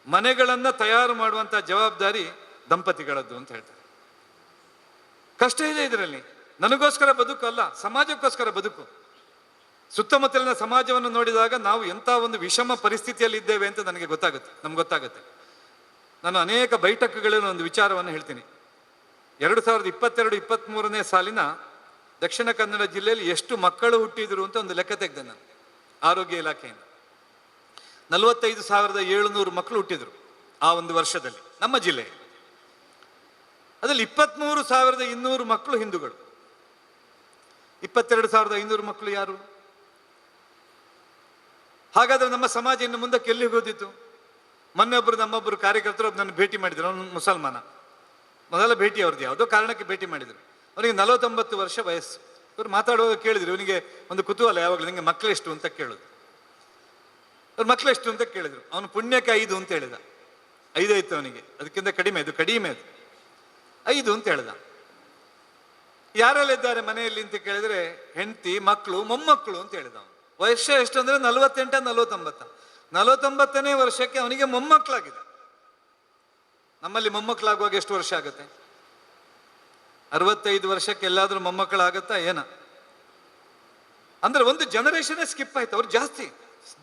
ಮನೆಗಳನ್ನು ತಯಾರು ಮಾಡುವಂಥ ಜವಾಬ್ದಾರಿ ದಂಪತಿಗಳದ್ದು ಅಂತ ಹೇಳ್ತಾರೆ. ಕಷ್ಟ ಇದೆ ಇದರಲ್ಲಿ. ನನಗೋಸ್ಕರ ಬದುಕು ಅಲ್ಲ, ಸಮಾಜಕ್ಕೋಸ್ಕರ ಬದುಕು. ಸುತ್ತಮುತ್ತಲಿನ ಸಮಾಜವನ್ನು ನೋಡಿದಾಗ ನಾವು ಎಂಥ ಒಂದು ವಿಷಮ ಪರಿಸ್ಥಿತಿಯಲ್ಲಿ ಇದ್ದೇವೆ ಅಂತ ನನಗೆ ಗೊತ್ತಾಗುತ್ತೆ, ನಮ್ಗೆ ಗೊತ್ತಾಗುತ್ತೆ. ನಾನು ಅನೇಕ ಬೈಠಕ್ಗಳಲ್ಲಿ ಒಂದು ವಿಚಾರವನ್ನು ಹೇಳ್ತೀನಿ. ಎರಡು ಸಾವಿರದ ಇಪ್ಪತ್ತೆರಡು, ಇಪ್ಪತ್ತ್ಮೂರನೇ ಸಾಲಿನ ದಕ್ಷಿಣ ಕನ್ನಡ ಜಿಲ್ಲೆಯಲ್ಲಿ ಎಷ್ಟು ಮಕ್ಕಳು ಹುಟ್ಟಿದ್ರು ಅಂತ ಒಂದು ಲೆಕ್ಕ ತೆಗೆದೆ ನಾನು, ಆರೋಗ್ಯ ಇಲಾಖೆಯಿಂದ. ನಲವತ್ತೈದು ಸಾವಿರದ ಏಳುನೂರು ಮಕ್ಕಳು ಹುಟ್ಟಿದ್ರು ಆ ಒಂದು ವರ್ಷದಲ್ಲಿ, ನಮ್ಮ ಜಿಲ್ಲೆ. ಅದರಲ್ಲಿ ಇಪ್ಪತ್ತ್ಮೂರು ಸಾವಿರದ ಇನ್ನೂರು ಮಕ್ಕಳು ಹಿಂದೂಗಳು. ಇಪ್ಪತ್ತೆರಡು ಸಾವಿರದ ಐನೂರು ಮಕ್ಕಳು ಯಾರು? ಹಾಗಾದ್ರೆ ನಮ್ಮ ಸಮಾಜ ಇನ್ನು ಮುಂದಕ್ಕೆ ಎಲ್ಲಿ ಹೋಗೋದಿತ್ತು? ಮೊನ್ನೆ ಒಬ್ಬರು ನಮ್ಮೊಬ್ಬರು ಕಾರ್ಯಕರ್ತರು ಅದನ್ನ ಭೇಟಿ ಮಾಡಿದ್ರು, ಅವನು ಮುಸಲ್ಮಾನ. ಮೊದಲ ಭೇಟಿ ಅವ್ರದ್ದು ಯಾವುದೋ ಕಾರಣಕ್ಕೆ ಭೇಟಿ ಮಾಡಿದ್ರು. ಅವನಿಗೆ ನಲವತ್ತೊಂಬತ್ತು ವರ್ಷ ವಯಸ್ಸು. ಇವ್ರು ಮಾತಾಡುವಾಗ ಕೇಳಿದ್ರು, ಇವನಿಗೆ ಒಂದು ಕುತೂಹಲ ಯಾವಾಗಲೂ ನಿಮಗೆ ಮಕ್ಕಳೆಷ್ಟು ಅಂತ ಕೇಳೋದು. ಅವ್ರ ಮಕ್ಕಳೆಷ್ಟು ಅಂತ ಕೇಳಿದ್ರು. ಅವನು ಪುಣ್ಯಕ್ಕೆ ಐದು ಅಂತ ಹೇಳಿದ. ಐದು ಆಯ್ತು ಅವನಿಗೆ. ಅದಕ್ಕಿಂತ ಕಡಿಮೆ, ಅದು ಕಡಿಮೆ ಅದು. ಐದು ಅಂತ ಹೇಳ್ದ. ಯಾರಲ್ಲಿದ್ದಾರೆ ಮನೆಯಲ್ಲಿ ಅಂತ ಕೇಳಿದ್ರೆ, ಹೆಂಡತಿ ಮಕ್ಕಳು ಮೊಮ್ಮಕ್ಕಳು ಅಂತ ಹೇಳಿದ ಅವನು. ವಯಸ್ಸ ಎಷ್ಟು ಅಂದ್ರೆ ನಲವತ್ತೆಂಟ, ನಲವತ್ತೊಂಬತ್ತ. ನಲವತ್ತೊಂಬತ್ತನೇ ವರ್ಷಕ್ಕೆ ಅವನಿಗೆ ಮೊಮ್ಮಕ್ಕಳಾಗಿದೆ ನಮ್ಮಲ್ಲಿ ಮೊಮ್ಮಕ್ಕಳಾಗುವಾಗ ಎಷ್ಟು ವರ್ಷ ಆಗುತ್ತೆ? ಅರವತ್ತೈದು ವರ್ಷಕ್ಕೆ ಎಲ್ಲಾದ್ರೂ ಮೊಮ್ಮಕ್ಕಳಾಗತ್ತಾ ಏನ? ಅಂದ್ರೆ ಒಂದು ಜನರೇಷನ್ ಸ್ಕಿಪ್ ಆಯ್ತು, ಅವ್ರು ಜಾಸ್ತಿ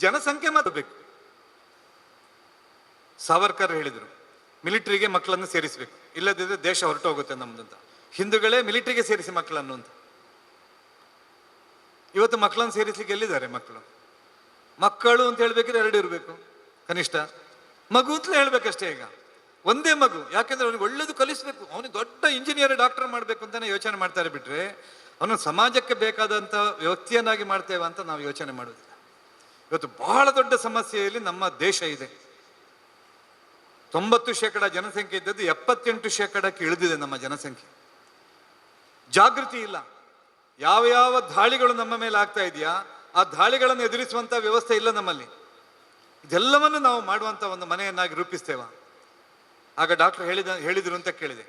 ಜನಸಂಖ್ಯೆ ಮಾಡಬೇಕು ಸಾವರ್ಕರ್ ಹೇಳಿದರು ಮಿಲಿಟರಿಗೆ ಮಕ್ಕಳನ್ನು ಸೇರಿಸಬೇಕು, ಇಲ್ಲದಿದ್ರೆ ದೇಶ ಹೊರಟು ಹೋಗುತ್ತೆ ನಮ್ದಂತ. ಹಿಂದೂಗಳೇ ಮಿಲಿಟರಿಗೆ ಸೇರಿಸಿ ಮಕ್ಕಳನ್ನು ಅಂತ. ಇವತ್ತು ಮಕ್ಕಳನ್ನು ಸೇರಿಸ್ಲಿಕ್ಕೆ ಎಲ್ಲಿದ್ದಾರೆ ಮಕ್ಕಳು? ಮಕ್ಕಳು ಅಂತ ಹೇಳ್ಬೇಕಿದ್ರೆ ಎರಡು ಇರಬೇಕು, ಕನಿಷ್ಠ. ಮಗು ಅಂತಲೇ ಹೇಳ್ಬೇಕಷ್ಟೇ ಈಗ. ಒಂದೇ ಮಗು. ಯಾಕೆಂದ್ರೆ ಅವನಿಗೆ ಒಳ್ಳೇದು ಕಲಿಸಬೇಕು. ಅವನಿಗೆ ದೊಡ್ಡ ಇಂಜಿನಿಯರ್ ಡಾಕ್ಟರ್ ಮಾಡಬೇಕು ಅಂತಾನೆ ಯೋಚನೆ ಮಾಡ್ತಾರೆ ಬಿಟ್ರೆ, ಅವನು ಸಮಾಜಕ್ಕೆ ಬೇಕಾದಂಥ ವ್ಯಕ್ತಿಯನ್ನಾಗಿ ಮಾಡ್ತೇವೆ ಅಂತ ನಾವು ಯೋಚನೆ ಮಾಡೋದಿಲ್ಲ. ಇವತ್ತು ಬಹಳ ದೊಡ್ಡ ಸಮಸ್ಯೆಯಲ್ಲಿ ನಮ್ಮ ದೇಶ ಇದೆ. ತೊಂಬತ್ತು ಶೇಕಡ ಜನಸಂಖ್ಯೆ ಇದ್ದದ್ದು ಎಪ್ಪತ್ತೆಂಟು ಶೇಕಡಕ್ಕೆ ಇಳಿದಿದೆ ನಮ್ಮ ಜನಸಂಖ್ಯೆ. ಜಾಗೃತಿ ಇಲ್ಲ. ಯಾವ ಯಾವ ದಾಳಿಗಳು ನಮ್ಮ ಮೇಲೆ ಆಗ್ತಾ ಇದೆಯಾ, ಆ ದಾಳಿಗಳನ್ನು ಎದುರಿಸುವಂಥ ವ್ಯವಸ್ಥೆ ಇಲ್ಲ ನಮ್ಮಲ್ಲಿ. ಇದೆಲ್ಲವನ್ನು ನಾವು ಮಾಡುವಂತ ಒಂದು ಮನೆಯನ್ನಾಗಿ ರೂಪಿಸ್ತೇವ? ಆಗ ಡಾಕ್ಟರ್ ಹೇಳಿದ, ಹೇಳಿದ್ರು ಅಂತ ಕೇಳಿದೆ.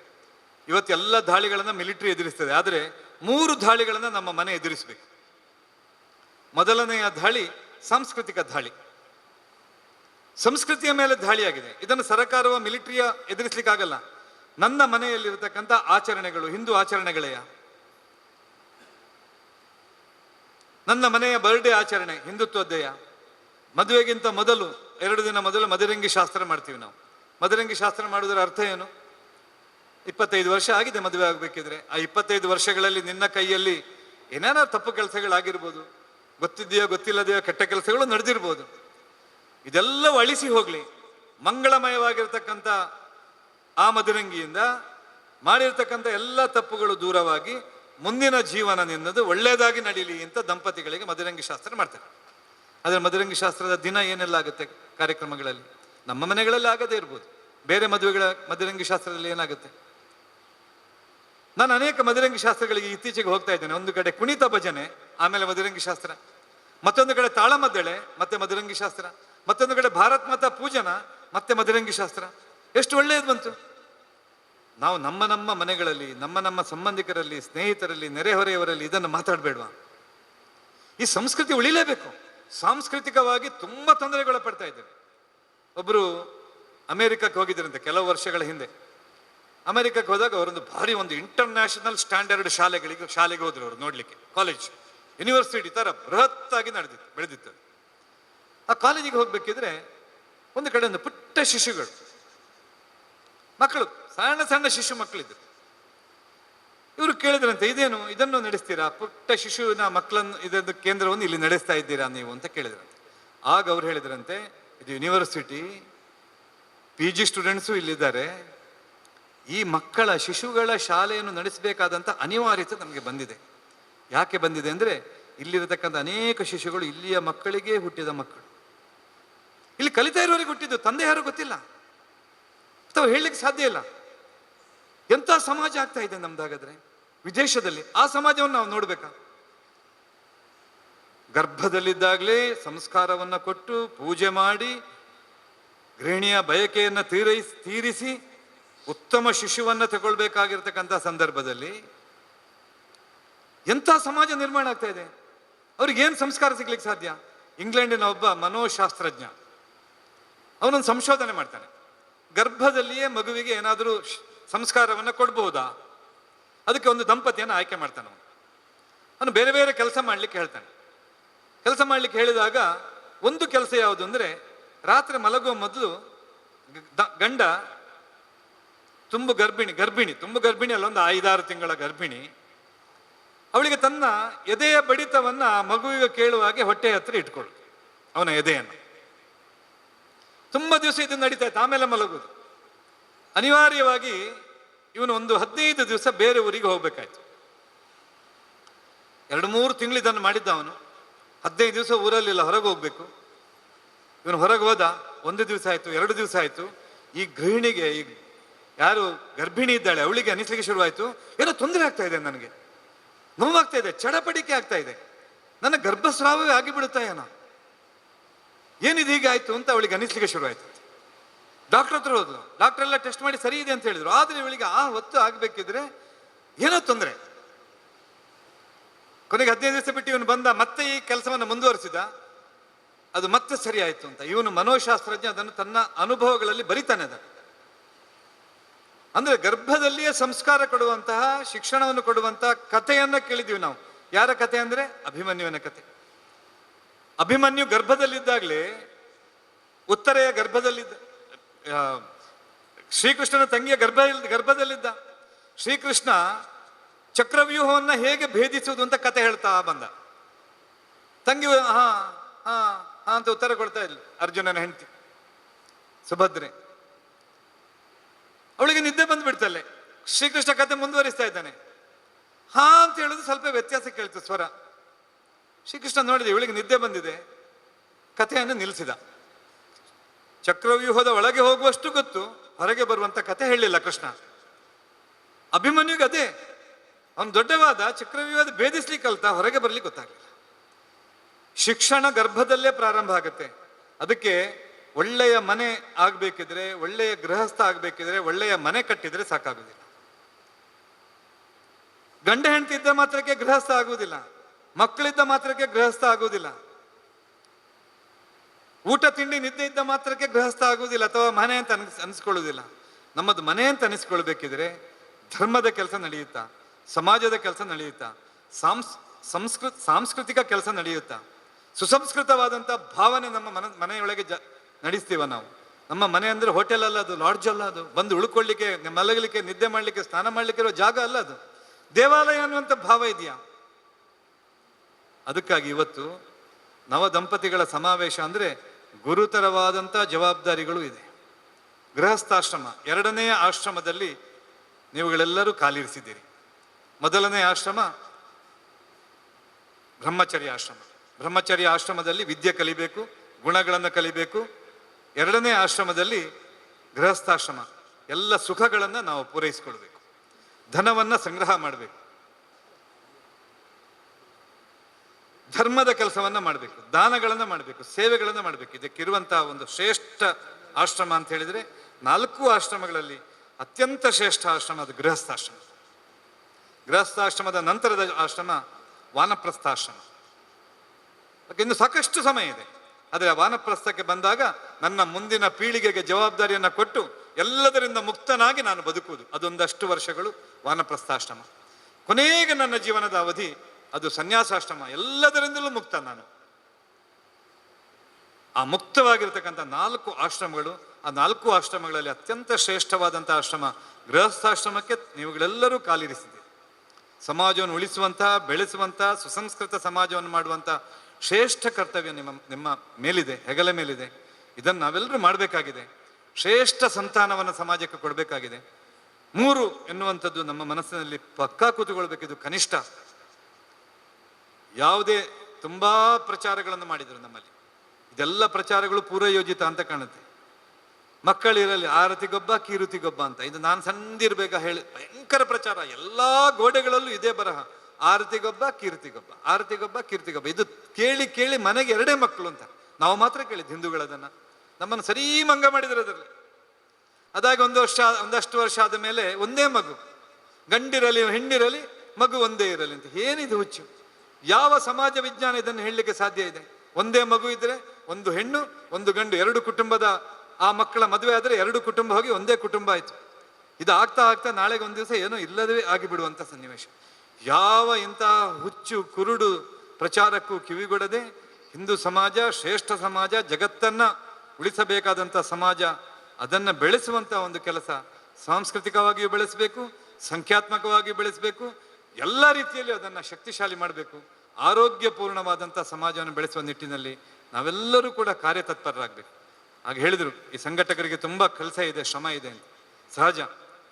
ಇವತ್ತು ಎಲ್ಲ ದಾಳಿಗಳನ್ನು ಮಿಲಿಟರಿ ಎದುರಿಸ್ತದೆ, ಆದರೆ ಮೂರು ದಾಳಿಗಳನ್ನು ನಮ್ಮ ಮನೆ ಎದುರಿಸಬೇಕು. ಮೊದಲನೆಯ ದಾಳಿ ಸಾಂಸ್ಕೃತಿಕ ದಾಳಿ. ಸಂಸ್ಕೃತಿಯ ಮೇಲೆ ದಾಳಿಯಾಗಿದೆ. ಇದನ್ನು ಸರ್ಕಾರವ ಮಿಲಿಟರಿಯ ಎದುರಿಸ್ಲಿಕ್ಕಾಗಲ್ಲ. ನನ್ನ ಮನೆಯಲ್ಲಿರತಕ್ಕಂಥ ಆಚರಣೆಗಳು, ಹಿಂದೂ ಆಚರಣೆಗಳೆಯ. ನನ್ನ ಮನೆಯ ಬರ್ಡೇ ಆಚರಣೆ ಹಿಂದುತ್ವದ್ದೆಯ ಮದುವೆಗಿಂತ ಮೊದಲು, ಎರಡು ದಿನ ಮೊದಲು ಮದರಂಗಿ ಶಾಸ್ತ್ರ ಮಾಡ್ತೀವಿ ನಾವು. ಮದರಂಗಿ ಶಾಸ್ತ್ರ ಮಾಡುವುದರ ಅರ್ಥ ಏನು? ಇಪ್ಪತ್ತೈದು ವರ್ಷ ಆಗಿದೆ ಮದುವೆ ಆಗಬೇಕಿದ್ರೆ. ಆ ಇಪ್ಪತ್ತೈದು ವರ್ಷಗಳಲ್ಲಿ ನಿನ್ನ ಕೈಯಲ್ಲಿ ಏನೇನೋ ತಪ್ಪು ಕೆಲಸಗಳಾಗಿರ್ಬೋದು. ಗೊತ್ತಿದೆಯೋ ಗೊತ್ತಿಲ್ಲದೆಯೋ ಕೆಟ್ಟ ಕೆಲಸಗಳು ನಡೆದಿರ್ಬೋದು. ಇದೆಲ್ಲವೂ ಅಳಿಸಿ ಹೋಗಲಿ. ಮಂಗಳಮಯವಾಗಿರ್ತಕ್ಕಂಥ ಆ ಮದುರಂಗಿಯಿಂದ ಮಾಡಿರ್ತಕ್ಕಂಥ ಎಲ್ಲ ತಪ್ಪುಗಳು ದೂರವಾಗಿ ಮುಂದಿನ ಜೀವನ ನಿನ್ನದು ಒಳ್ಳೆಯದಾಗಿ ನಡೀಲಿ ಅಂತ ದಂಪತಿಗಳಿಗೆ ಮದುರಂಗಿ ಶಾಸ್ತ್ರ ಮಾಡ್ತಾರೆ. ಆದರೆ ಮದುರಂಗಿ ಶಾಸ್ತ್ರದ ದಿನ ಏನೆಲ್ಲ ಆಗುತ್ತೆ ಕಾರ್ಯಕ್ರಮಗಳಲ್ಲಿ? ನಮ್ಮ ಮನೆಗಳಲ್ಲಿ ಆಗದೇ ಇರ್ಬೋದು. ಬೇರೆ ಮದುವೆಗಳ ಮದುರಂಗಿ ಶಾಸ್ತ್ರದಲ್ಲಿ ಏನಾಗುತ್ತೆ? ನಾನು ಅನೇಕ ಮದುರಂಗಿ ಶಾಸ್ತ್ರಗಳಿಗೆ ಇತ್ತೀಚೆಗೆ ಹೋಗ್ತಾ ಇದ್ದೇನೆ. ಒಂದು ಕಡೆ ಕುಣಿತ ಭಜನೆ, ಆಮೇಲೆ ಮದುರಂಗಿ ಶಾಸ್ತ್ರ. ಮತ್ತೊಂದು ಕಡೆ ತಾಳಮದ್ದಳೆ, ಮತ್ತೆ ಮಧುರಂಗಿ ಶಾಸ್ತ್ರ. ಮತ್ತೊಂದು ಕಡೆ ಭಾರತ್ ಮಾತಾ ಪೂಜನ, ಮತ್ತೆ ಮದುರಂಗಿ ಶಾಸ್ತ್ರ. ಎಷ್ಟು ಒಳ್ಳೆಯದು ಬಂತು? ನಾವು ನಮ್ಮ ನಮ್ಮ ಮನೆಗಳಲ್ಲಿ, ನಮ್ಮ ನಮ್ಮ ಸಂಬಂಧಿಕರಲ್ಲಿ, ಸ್ನೇಹಿತರಲ್ಲಿ, ನೆರೆಹೊರೆಯವರಲ್ಲಿ ಇದನ್ನು ಮಾತಾಡಬೇಡ್ವಾ? ಈ ಸಂಸ್ಕೃತಿ ಉಳಿಲೇಬೇಕು. ಸಾಂಸ್ಕೃತಿಕವಾಗಿ ತುಂಬ ತೊಂದರೆಗಳು ಪಡ್ತಾ ಇದ್ದೇವೆ. ಒಬ್ಬರು ಅಮೇರಿಕಕ್ಕೆ ಹೋಗಿದ್ದರಂತೆ ಕೆಲವು ವರ್ಷಗಳ ಹಿಂದೆ. ಅಮೆರಿಕಕ್ಕೆ ಹೋದಾಗ ಅವರೊಂದು ಭಾರಿ ಒಂದು ಇಂಟರ್ನ್ಯಾಷನಲ್ ಸ್ಟ್ಯಾಂಡರ್ಡ್ ಶಾಲೆಗಳಿಗೆ, ಶಾಲೆಗೆ ಹೋದ್ರು ಅವರು ನೋಡ್ಲಿಕ್ಕೆ ಕಾಲೇಜ್ ಯೂನಿವರ್ಸಿಟಿ ತರ ಬೃಹತ್ತಾಗಿ ನಡೆದಿತ್ತು, ಬೆಳೆದಿತ್ತು ಆ ಕಾಲೇಜಿಗೆ ಹೋಗ್ಬೇಕಿದ್ರೆ ಒಂದು ಕಡೆ ಒಂದು ಪುಟ್ಟ ಶಿಶುಗಳು. ಮಕ್ಕಳು, ಸಣ್ಣ ಸಣ್ಣ ಶಿಶು ಮಕ್ಕಳಿದ್ರು. ಇವರು ಕೇಳಿದ್ರಂತೆ, ಇದೇನು, ಇದನ್ನು ನಡೆಸ್ತೀರಾ? ಪುಟ್ಟ ಶಿಶುವಿನ ಮಕ್ಕಳನ್ನು, ಇದೊಂದು ಕೇಂದ್ರವನ್ನು ಇಲ್ಲಿ ನಡೆಸ್ತಾ ಇದ್ದೀರಾ ನೀವು? ಅಂತ ಕೇಳಿದ್ರಂತೆ. ಆಗ ಅವ್ರು ಹೇಳಿದ್ರಂತೆ ಇದು ಯೂನಿವರ್ಸಿಟಿ ಪಿ ಜಿ ಸ್ಟೂಡೆಂಟ್ಸು ಇಲ್ಲಿದ್ದಾರೆ. ಈ ಮಕ್ಕಳ, ಶಿಶುಗಳ ಶಾಲೆಯನ್ನು ನಡೆಸಬೇಕಾದಂಥ ಅನಿವಾರ್ಯತೆ ನಮಗೆ ಬಂದಿದೆ. ಯಾಕೆ ಬಂದಿದೆ ಅಂದರೆ, ಇಲ್ಲಿರತಕ್ಕಂಥ ಅನೇಕ ಶಿಶುಗಳು ಇಲ್ಲಿಯ ಮಕ್ಕಳಿಗೆ ಹುಟ್ಟಿದ ಮಕ್ಕಳು. ಇಲ್ಲಿ ಕಲಿತಾ ಇರೋರಿಗೆ ಹುಟ್ಟಿದ್ದು ತಂದೆ ಯಾರು ಗೊತ್ತಿಲ್ಲ. ಅಥವಾ ಹೇಳಲಿಕ್ಕೆ ಸಾಧ್ಯ ಇಲ್ಲ. ಎಂಥ ಸಮಾಜ ಆಗ್ತಾ ಇದೆ ನಮ್ದಾಗಾದ್ರೆ? ವಿದೇಶದಲ್ಲಿ ಆ ಸಮಾಜವನ್ನು ನಾವು ನೋಡ್ಬೇಕಾ? ಗರ್ಭದಲ್ಲಿದ್ದಾಗಲೇ ಸಂಸ್ಕಾರವನ್ನು ಕೊಟ್ಟು ಪೂಜೆ ಮಾಡಿ ಗೃಹಿಣಿಯ ಬಯಕೆಯನ್ನು ತೀರೈಸಿ ತೀರಿಸಿ ಉತ್ತಮ ಶಿಶುವನ್ನು ತಗೊಳ್ಬೇಕಾಗಿರ್ತಕ್ಕಂಥ ಸಂದರ್ಭದಲ್ಲಿ ಎಂಥ ಸಮಾಜ ನಿರ್ಮಾಣ ಆಗ್ತಾ ಇದೆ? ಅವ್ರಿಗೇನು ಸಂಸ್ಕಾರ ಸಿಗ್ಲಿಕ್ಕೆ ಸಾಧ್ಯ? ಇಂಗ್ಲೆಂಡಿನ ಒಬ್ಬ ಮನೋಶಾಸ್ತ್ರಜ್ಞ. ಅವನೊಂದು ಸಂಶೋಧನೆ ಮಾಡ್ತಾನೆ. ಗರ್ಭದಲ್ಲಿಯೇ ಮಗುವಿಗೆ ಏನಾದರೂ ಸಂಸ್ಕಾರವನ್ನು ಕೊಡ್ಬೋದಾ? ಅದಕ್ಕೆ ಒಂದು ದಂಪತಿಯನ್ನು ಆಯ್ಕೆ ಮಾಡ್ತಾನೆ ಅವನು ಅವನು ಬೇರೆ ಬೇರೆ ಕೆಲಸ ಮಾಡ್ಲಿಕ್ಕೆ ಹೇಳ್ತಾನೆ. ಕೆಲಸ ಮಾಡಲಿಕ್ಕೆ ಹೇಳಿದಾಗ ಒಂದು ಕೆಲಸ ಯಾವುದು ಅಂದ್ರೆ ರಾತ್ರಿ ಮಲಗುವ ಮೊದಲು ಗಂಡ ತುಂಬು ಗರ್ಭಿಣಿ ಗರ್ಭಿಣಿ, ತುಂಬು ಗರ್ಭಿಣಿ ಅಲ್ಲ, ಒಂದು ಐದಾರು ತಿಂಗಳ ಗರ್ಭಿಣಿ. ಅವಳಿಗೆ ತನ್ನ ಎದೆಯ ಬಡಿತವನ್ನ ಮಗುವಿಗೆ ಕೇಳುವ ಹಾಗೆ ಹೊಟ್ಟೆ ಹತ್ರ ಇಟ್ಕೊಳ್ಳು ಅವನ ಎದೆಯನ್ನು. ತುಂಬಾ ದಿವಸ ಇದು ನಡೀತಾ ಇತ್ತು, ಆಮೇಲೆ ಮಲಗುದು ಅನಿವಾರ್ಯವಾಗಿ ಇವನು ಒಂದು ಹದಿನೈದು ದಿವಸ ಬೇರೆ ಊರಿಗೆ ಹೋಗ್ಬೇಕಾಯ್ತು. ಎರಡು ಮೂರು ತಿಂಗಳು ಇದನ್ನು ಮಾಡಿದ್ದ ಅವನು ಹದಿನೈದು ದಿವಸ ಊರಲ್ಲಿಲ್ಲ ಹೊರಗೆ ಹೋಗ್ಬೇಕು. ಇವನು ಹೊರಗೆ ಹೋದ, ಒಂದು ದಿವಸ ಆಯಿತು, ಎರಡು ದಿವಸ ಆಯಿತು. ಈ ಗೃಹಿಣಿಗೆ, ಈ ಯಾರು ಗರ್ಭಿಣಿ ಇದ್ದಾಳೆ, ಅವಳಿಗೆ ಅನಿಸ್ಲಿಕ್ಕೆ ಶುರುವಾಯಿತು. ಏನೋ ತೊಂದರೆ ಆಗ್ತಾ ಇದೆ ನನಗೆ. ನೋವಾಗ್ತಾ ಇದೆ, ಚಡಪಡಿಕೆ ಆಗ್ತಾ ಇದೆ. ನನ್ನ ಗರ್ಭಸ್ರಾವವೇ ಆಗಿಬಿಡುತ್ತಾ ಏನೋ. ಏನಿದು ಹೀಗೆ ಆಯ್ತು ಅಂತ ಅವಳಿಗೆ ಅನಿಸ್ಲಿಕ್ಕೆ ಶುರುವಾಯಿತು. ಡಾಕ್ಟರ್ ಹತ್ರ ಹೋದ್ಲು. ಡಾಕ್ಟರ್ ಎಲ್ಲ ಟೆಸ್ಟ್ ಮಾಡಿ ಸರಿ ಇದೆ ಅಂತ ಹೇಳಿದ್ರು. ಆದರೆ ಇವಳಿಗೆ ಆ ಹೊತ್ತು ಆಗಬೇಕಿದ್ರೆ ಏನೋ ತೊಂದರೆ. ಕೊನೆಗೆ ಹದಿನೈದು ದಿವಸ ಬಿಟ್ಟು ಇವನು ಬಂದ, ಮತ್ತೆ ಈ ಕೆಲಸವನ್ನು ಮುಂದುವರಿಸಿದ. ಅದು ಮತ್ತೆ ಸರಿ ಆಯ್ತು ಅಂತ. ಇವನು ಮನೋಶಾಸ್ತ್ರಜ್ಞ, ಅದನ್ನು ತನ್ನ ಅನುಭವಗಳಲ್ಲಿ ಬರಿತಾನೆ ಅದ. ಅಂದ್ರೆ ಗರ್ಭದಲ್ಲಿಯೇ ಸಂಸ್ಕಾರ ಕೊಡುವಂತಹ, ಶಿಕ್ಷಣವನ್ನು ಕೊಡುವಂತಹ ಕಥೆಯನ್ನ ಕೇಳಿದ್ದೀವಿ ನಾವು. ಯಾರ ಕಥೆ ಅಂದ್ರೆ? ಅಭಿಮನ್ಯುವಿನ ಕಥೆ. ಅಭಿಮನ್ಯು ಗರ್ಭದಲ್ಲಿದ್ದಾಗಲೇ ಉತ್ತರೆಯ ಗರ್ಭದಲ್ಲಿದ್ದ ಶ್ರೀಕೃಷ್ಣನ ತಂಗಿಯ ಗರ್ಭ, ಗರ್ಭದಲ್ಲಿದ್ದ. ಶ್ರೀಕೃಷ್ಣ ಚಕ್ರವ್ಯೂಹವನ್ನ ಹೇಗೆ ಭೇದಿಸುವುದು ಅಂತ ಕತೆ ಹೇಳ್ತಾ ಬಂದ. ತಂಗಿ, ಹಾ ಹಾ ಹಾ ಅಂತ ಉತ್ತರ ಕೊಡ್ತಾ ಇಲ್ಲ ಅರ್ಜುನನ ಹೆಂಡತಿ, ಸುಭದ್ರೆ. ಅವಳಿಗೆ ನಿದ್ದೆ ಬಂದ್ಬಿಡ್ತಲ್ಲೇ, ಶ್ರೀಕೃಷ್ಣ ಕತೆ ಮುಂದುವರಿಸ್ತಾ ಇದ್ದಾನೆ. ಹಾ ಅಂತ ಹೇಳುದು ಸ್ವಲ್ಪ ವ್ಯತ್ಯಾಸ ಕೇಳ್ತು ಸ್ವರ. ಶ್ರೀಕೃಷ್ಣ ನೋಡಿದೆ, ಇವಳಿಗೆ ನಿದ್ದೆ ಬಂದಿದೆ, ಕಥೆಯನ್ನು ನಿಲ್ಲಿಸಿದ. ಚಕ್ರವ್ಯೂಹದ ಒಳಗೆ ಹೋಗುವಷ್ಟು ಗೊತ್ತು ಹೊರಗೆ ಬರುವಂತ ಕತೆ ಹೇಳಲಿಲ್ಲ ಕೃಷ್ಣ. ಅಭಿಮನ್ಯುಗೆ ಅದೇ ಅವನು ದೊಡ್ಡವಾದ ಚಕ್ರವ್ಯೂಹದ ಭೇದಿಸ್ಲಿಕ್ಕೆ ಕಲ್ತ ಹೊರಗೆ ಬರ್ಲಿಕ್ಕೆ ಗೊತ್ತಾಗಲಿಲ್ಲ. ಶಿಕ್ಷಣ ಗರ್ಭದಲ್ಲೇ ಪ್ರಾರಂಭ ಆಗುತ್ತೆ. ಅದಕ್ಕೆ ಒಳ್ಳೆಯ ಮನೆ ಆಗ್ಬೇಕಿದ್ರೆ, ಒಳ್ಳೆಯ ಗೃಹಸ್ಥ ಆಗ್ಬೇಕಿದ್ರೆ, ಒಳ್ಳೆಯ ಮನೆ ಕಟ್ಟಿದ್ರೆ ಸಾಕಾಗುದಿಲ್ಲ ಗಂಡ ಹೆಂಡತಿ ಇದ್ದ ಮಾತ್ರಕ್ಕೆ ಗೃಹಸ್ಥ ಆಗುವುದಿಲ್ಲ. ಮಕ್ಕಳಿದ್ದ ಮಾತ್ರಕ್ಕೆ ಗೃಹಸ್ಥ ಆಗುವುದಿಲ್ಲ. ಊಟ, ತಿಂಡಿ, ನಿದ್ದೆ ಇದ್ದ ಮಾತ್ರಕ್ಕೆ ಗೃಹಸ್ಥ ಆಗುವುದಿಲ್ಲ ಅಥವಾ ಮನೆ ಅಂತ ಅನ್ಸ್, ಅನಿಸ್ಕೊಳ್ಳುವುದಿಲ್ಲ. ನಮ್ಮದು ಮನೆ ಅಂತ ಅನಿಸ್ಕೊಳ್ಬೇಕಿದ್ರೆ ಧರ್ಮದ ಕೆಲಸ ನಡೆಯುತ್ತಾ? ಸಮಾಜದ ಕೆಲಸ ನಡೆಯುತ್ತಾ? ಸಾಂಸ್, ಸಂಸ್ಕೃತ, ಸಾಂಸ್ಕೃತಿಕ ಕೆಲಸ ನಡೆಯುತ್ತಾ? ಸುಸಂಸ್ಕೃತವಾದಂಥ ಭಾವನೆ ನಮ್ಮ ಮನ, ಮನೆಯೊಳಗೆ ಜ, ನಡೆಸ್ತೀವ ನಾವು? ನಮ್ಮ ಮನೆ ಅಂದರೆ ಹೋಟೆಲ್ ಅಲ್ಲ ಅದು ಲಾಡ್ಜ್ ಅಲ್ಲ ಅದು. ಬಂದು ಉಳ್ಕೊಳ್ಳಿಕ್ಕೆ, ಮಲಗಲಿಕ್ಕೆ, ನಿದ್ದೆ ಮಾಡಲಿಕ್ಕೆ, ಸ್ನಾನ ಮಾಡಲಿಕ್ಕೆ ಇರೋ ಜಾಗ ಅಲ್ಲ ಅದು. ದೇವಾಲಯ ಅನ್ನುವಂಥ ಭಾವ ಇದೆಯಾ? ಅದಕ್ಕಾಗಿ ಇವತ್ತು ನವ ದಂಪತಿಗಳ ಸಮಾವೇಶ ಅಂದರೆ ಗುರುತರವಾದಂಥ ಜವಾಬ್ದಾರಿಗಳು ಇದೆ. ಗೃಹಸ್ಥಾಶ್ರಮ, ಎರಡನೆಯ ಆಶ್ರಮದಲ್ಲಿ ನೀವುಗಳೆಲ್ಲರೂ ಕಾಲಿರಿಸಿದ್ದೀರಿ. ಮೊದಲನೇ ಆಶ್ರಮ ಬ್ರಹ್ಮಚರ್ಯ ಆಶ್ರಮ. ಬ್ರಹ್ಮಚರ್ಯ ಆಶ್ರಮದಲ್ಲಿ ವಿದ್ಯೆ ಕಲಿಬೇಕು, ಗುಣಗಳನ್ನು ಕಲಿಬೇಕು. ಎರಡನೇ ಆಶ್ರಮದಲ್ಲಿ ಗೃಹಸ್ಥಾಶ್ರಮ. ಎಲ್ಲ ಸುಖಗಳನ್ನು ನಾವು ಪೂರೈಸಿಕೊಳ್ಬೇಕು. ಧನವನ್ನ ಸಂಗ್ರಹ ಮಾಡಬೇಕು. ಧರ್ಮದ ಕೆಲಸವನ್ನ ಮಾಡಬೇಕು. ದಾನಗಳನ್ನು ಮಾಡಬೇಕು. ಸೇವೆಗಳನ್ನು ಮಾಡಬೇಕು. ಇದಕ್ಕಿರುವಂತಹ ಒಂದು ಶ್ರೇಷ್ಠ ಆಶ್ರಮ ಅಂತ ಹೇಳಿದ್ರೆ ನಾಲ್ಕು ಆಶ್ರಮಗಳಲ್ಲಿ ಅತ್ಯಂತ ಶ್ರೇಷ್ಠ ಆಶ್ರಮ ಅದು ಗೃಹಸ್ಥಾಶ್ರಮ. ಗೃಹಸ್ಥಾಶ್ರಮದ ನಂತರದ ಆಶ್ರಮ ವಾನಪ್ರಸ್ಥಾಶ್ರಮ. ಇನ್ನು ಸಾಕಷ್ಟು ಸಮಯ ಇದೆ. ಆದರೆ ವಾನಪ್ರಸ್ಥಕ್ಕೆ ಬಂದಾಗ ನನ್ನ ಮುಂದಿನ ಪೀಳಿಗೆಗೆ ಜವಾಬ್ದಾರಿಯನ್ನು ಕೊಟ್ಟು ಎಲ್ಲದರಿಂದ ಮುಕ್ತನಾಗಿ ನಾನು ಬದುಕುವುದು. ಅದೊಂದಷ್ಟು ವರ್ಷಗಳು ವಾನಪ್ರಸ್ಥಾಶ್ರಮ. ಕೊನೆಗೆ ನನ್ನ ಜೀವನದ ಅವಧಿ ಅದು ಸನ್ಯಾಸಾಶ್ರಮ. ಎಲ್ಲದರಿಂದಲೂ ಮುಕ್ತ ನಾನು. ಆ ಮುಕ್ತವಾಗಿರ್ತಕ್ಕಂಥ ನಾಲ್ಕು ಆಶ್ರಮಗಳು, ಆ ನಾಲ್ಕು ಆಶ್ರಮಗಳಲ್ಲಿ ಅತ್ಯಂತ ಶ್ರೇಷ್ಠವಾದಂಥ ಆಶ್ರಮ ಗೃಹಸ್ಥಾಶ್ರಮಕ್ಕೆ ನೀವುಗಳೆಲ್ಲರೂ ಕಾಲಿರಿಸಿದ್ದೀರಿ. ಸಮಾಜವನ್ನು ಉಳಿಸುವಂತಹ ಬೆಳೆಸುವಂತಹ ಸುಸಂಸ್ಕೃತ ಸಮಾಜವನ್ನು ಮಾಡುವಂತ ಶ್ರೇಷ್ಠ ಕರ್ತವ್ಯ ನಿಮ್ಮ ನಿಮ್ಮ ಮೇಲಿದೆ, ಹೆಗಲ ಮೇಲಿದೆ. ಇದನ್ನು ನಾವೆಲ್ಲರೂ ಮಾಡಬೇಕಾಗಿದೆ. ಶ್ರೇಷ್ಠ ಸಂತಾನವನ್ನು ಸಮಾಜಕ್ಕೆ ಕೊಡಬೇಕಾಗಿದೆ. ಮೂರು ಎನ್ನುವಂಥದ್ದು ನಮ್ಮ ಮನಸ್ಸಿನಲ್ಲಿ ಪಕ್ಕಾ ಕೂತುಕೊಳ್ಬೇಕಿದು ಕನಿಷ್ಠ. ಯಾವುದೇ ತುಂಬಾ ಪ್ರಚಾರಗಳನ್ನು ಮಾಡಿದರು ನಮ್ಮಲ್ಲಿ. ಇದೆಲ್ಲ ಪ್ರಚಾರಗಳು ಪೂರ್ವಯೋಜಿತ ಅಂತ ಕಾಣುತ್ತೆ. ಮಕ್ಕಳಿರಲಿ ಆರತಿ ಗೊಬ್ಬ ಕೀರುತಿ ಗೊಬ್ಬ ಅಂತ. ಇದು ನಾನು ಸಣ್ಣದಿರ್ಬೇಕ ಹೇಳಿ, ಭಯಂಕರ ಪ್ರಚಾರ, ಎಲ್ಲಾ ಗೋಡೆಗಳಲ್ಲೂ ಇದೇ ಬರಹ. ಆರತಿ ಗೊಬ್ಬ ಕೀರ್ತಿ ಗೊಬ್ಬ ಆರತಿ ಗೊಬ್ಬ ಕೀರ್ತಿ ಗೊಬ್ಬ ಇದು ಕೇಳಿ ಕೇಳಿ ಮನೆಗೆ ಎರಡೇ ಮಕ್ಕಳು ಅಂತ. ನಾವು ಮಾತ್ರ ಕೇಳಿದ್ದು ಹಿಂದೂಗಳದನ್ನ. ನಮ್ಮನ್ನು ಸರಿ ಮಂಗ ಮಾಡಿದ್ರು ಅದರಲ್ಲಿ. ಅದಾಗಿ ಒಂದು ವರ್ಷ, ಒಂದಷ್ಟು ವರ್ಷ ಆದ ಮೇಲೆ ಒಂದೇ ಮಗು. ಗಂಡಿರಲಿ, ಹೆಣ್ಣಿರಲಿ, ಮಗು ಒಂದೇ ಇರಲಿ ಅಂತ. ಏನಿದು ಹುಚ್ಚು? ಯಾವ ಸಮಾಜ ವಿಜ್ಞಾನ ಇದನ್ನು ಹೇಳಲಿಕ್ಕೆ ಸಾಧ್ಯ ಇದೆ? ಒಂದೇ ಮಗು ಇದ್ರೆ ಒಂದು ಹೆಣ್ಣು, ಒಂದು ಗಂಡು, ಎರಡು ಕುಟುಂಬದ ಆ ಮಕ್ಕಳ ಮದುವೆ ಆದರೆ ಎರಡು ಕುಟುಂಬ ಹೋಗಿ ಒಂದೇ ಕುಟುಂಬ ಆಯಿತು. ಇದು ಆಗ್ತಾ ಆಗ್ತಾ ನಾಳೆಗೆ ಒಂದು ದಿವಸ ಏನೋ ಇಲ್ಲದೇ ಆಗಿಬಿಡುವಂಥ ಸನ್ನಿವೇಶ. ಯಾವ ಇಂತಹ ಹುಚ್ಚು ಕುರುಡು ಪ್ರಚಾರಕ್ಕೂ ಕಿವಿಗೊಡದೆ ಹಿಂದೂ ಸಮಾಜ, ಶ್ರೇಷ್ಠ ಸಮಾಜ, ಜಗತ್ತನ್ನು ಉಳಿಸಬೇಕಾದಂಥ ಸಮಾಜ, ಅದನ್ನು ಬೆಳೆಸುವಂಥ ಒಂದು ಕೆಲಸ ಸಾಂಸ್ಕೃತಿಕವಾಗಿಯೂ ಬೆಳೆಸಬೇಕು, ಸಂಖ್ಯಾತ್ಮಕವಾಗಿಯೂ ಬೆಳೆಸಬೇಕು, ಎಲ್ಲ ರೀತಿಯಲ್ಲಿ ಅದನ್ನು ಶಕ್ತಿಶಾಲಿ ಮಾಡಬೇಕು ಆರೋಗ್ಯಪೂರ್ಣವಾದಂಥ ಸಮಾಜವನ್ನು ಬೆಳೆಸುವ ನಿಟ್ಟಿನಲ್ಲಿ ನಾವೆಲ್ಲರೂ ಕೂಡ ಕಾರ್ಯತತ್ಪರರಾಗಬೇಕು. ಹಾಗೆ ಹೇಳಿದರು, ಈ ಸಂಘಟಕರಿಗೆ ತುಂಬ ಕೆಲಸ ಇದೆ, ಶ್ರಮ ಇದೆ ಅಂತ. ಸಹಜ.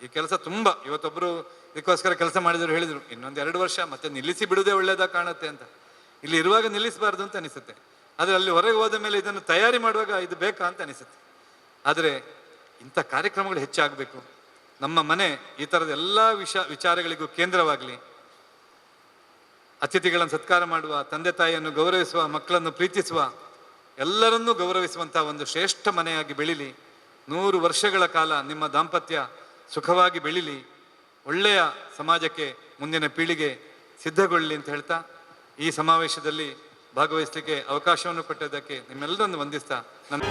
ಈ ಕೆಲಸ ತುಂಬ ಇವತ್ತೊಬ್ಬರು ಇದಕ್ಕೋಸ್ಕರ ಕೆಲಸ ಮಾಡಿದ್ರು ಹೇಳಿದರು, ಇನ್ನೊಂದು ಎರಡು ವರ್ಷ, ಮತ್ತೆ ನಿಲ್ಲಿಸಿ ಬಿಡುವುದೇ ಒಳ್ಳೇದಾಗ ಕಾಣುತ್ತೆ ಅಂತ. ಇಲ್ಲಿ ಇರುವಾಗ ನಿಲ್ಲಿಸಬಾರ್ದು ಅಂತ ಅನಿಸುತ್ತೆ. ಆದರೆ ಅಲ್ಲಿ ಹೊರಗೆ ಹೋದ ಮೇಲೆ ಇದನ್ನು ತಯಾರಿ ಮಾಡುವಾಗ ಇದು ಬೇಕಾ ಅಂತ ಅನಿಸುತ್ತೆ. ಆದರೆ ಇಂಥ ಕಾರ್ಯಕ್ರಮಗಳು ಹೆಚ್ಚಾಗಬೇಕು. ನಮ್ಮ ಮನೆ ಈ ಥರದ ಎಲ್ಲ ವಿಷ, ವಿಚಾರಗಳಿಗೂ ಕೇಂದ್ರವಾಗಲಿ. ಅತಿಥಿಗಳನ್ನು ಸತ್ಕಾರ ಮಾಡುವ, ತಂದೆ ತಾಯಿಯನ್ನು ಗೌರವಿಸುವ, ಮಕ್ಕಳನ್ನು ಪ್ರೀತಿಸುವ ಎಲ್ಲರನ್ನೂ ಗೌರವಿಸುವಂಥ ಒಂದು ಶ್ರೇಷ್ಠ ಮನೆಯಾಗಿ ಬೆಳಿಲಿ. ನೂರು ವರ್ಷಗಳ ಕಾಲ ನಿಮ್ಮ ದಾಂಪತ್ಯ ಸುಖವಾಗಿ ಬೆಳಿಲಿ. ಒಳ್ಳೆಯ ಸಮಾಜಕ್ಕೆ ಮುಂದಿನ ಪೀಳಿಗೆ ಸಿದ್ಧಗೊಳ್ಳಲಿ ಅಂತ ಹೇಳ್ತಾ, ಈ ಸಮಾವೇಶದಲ್ಲಿ ಭಾಗವಹಿಸಲಿಕ್ಕೆ ಅವಕಾಶವನ್ನು ಕೊಟ್ಟಿದ್ದಕ್ಕೆ ನಿಮ್ಮೆಲ್ಲರನ್ನು ವಂದಿಸ್ತಾ ನನ್ನ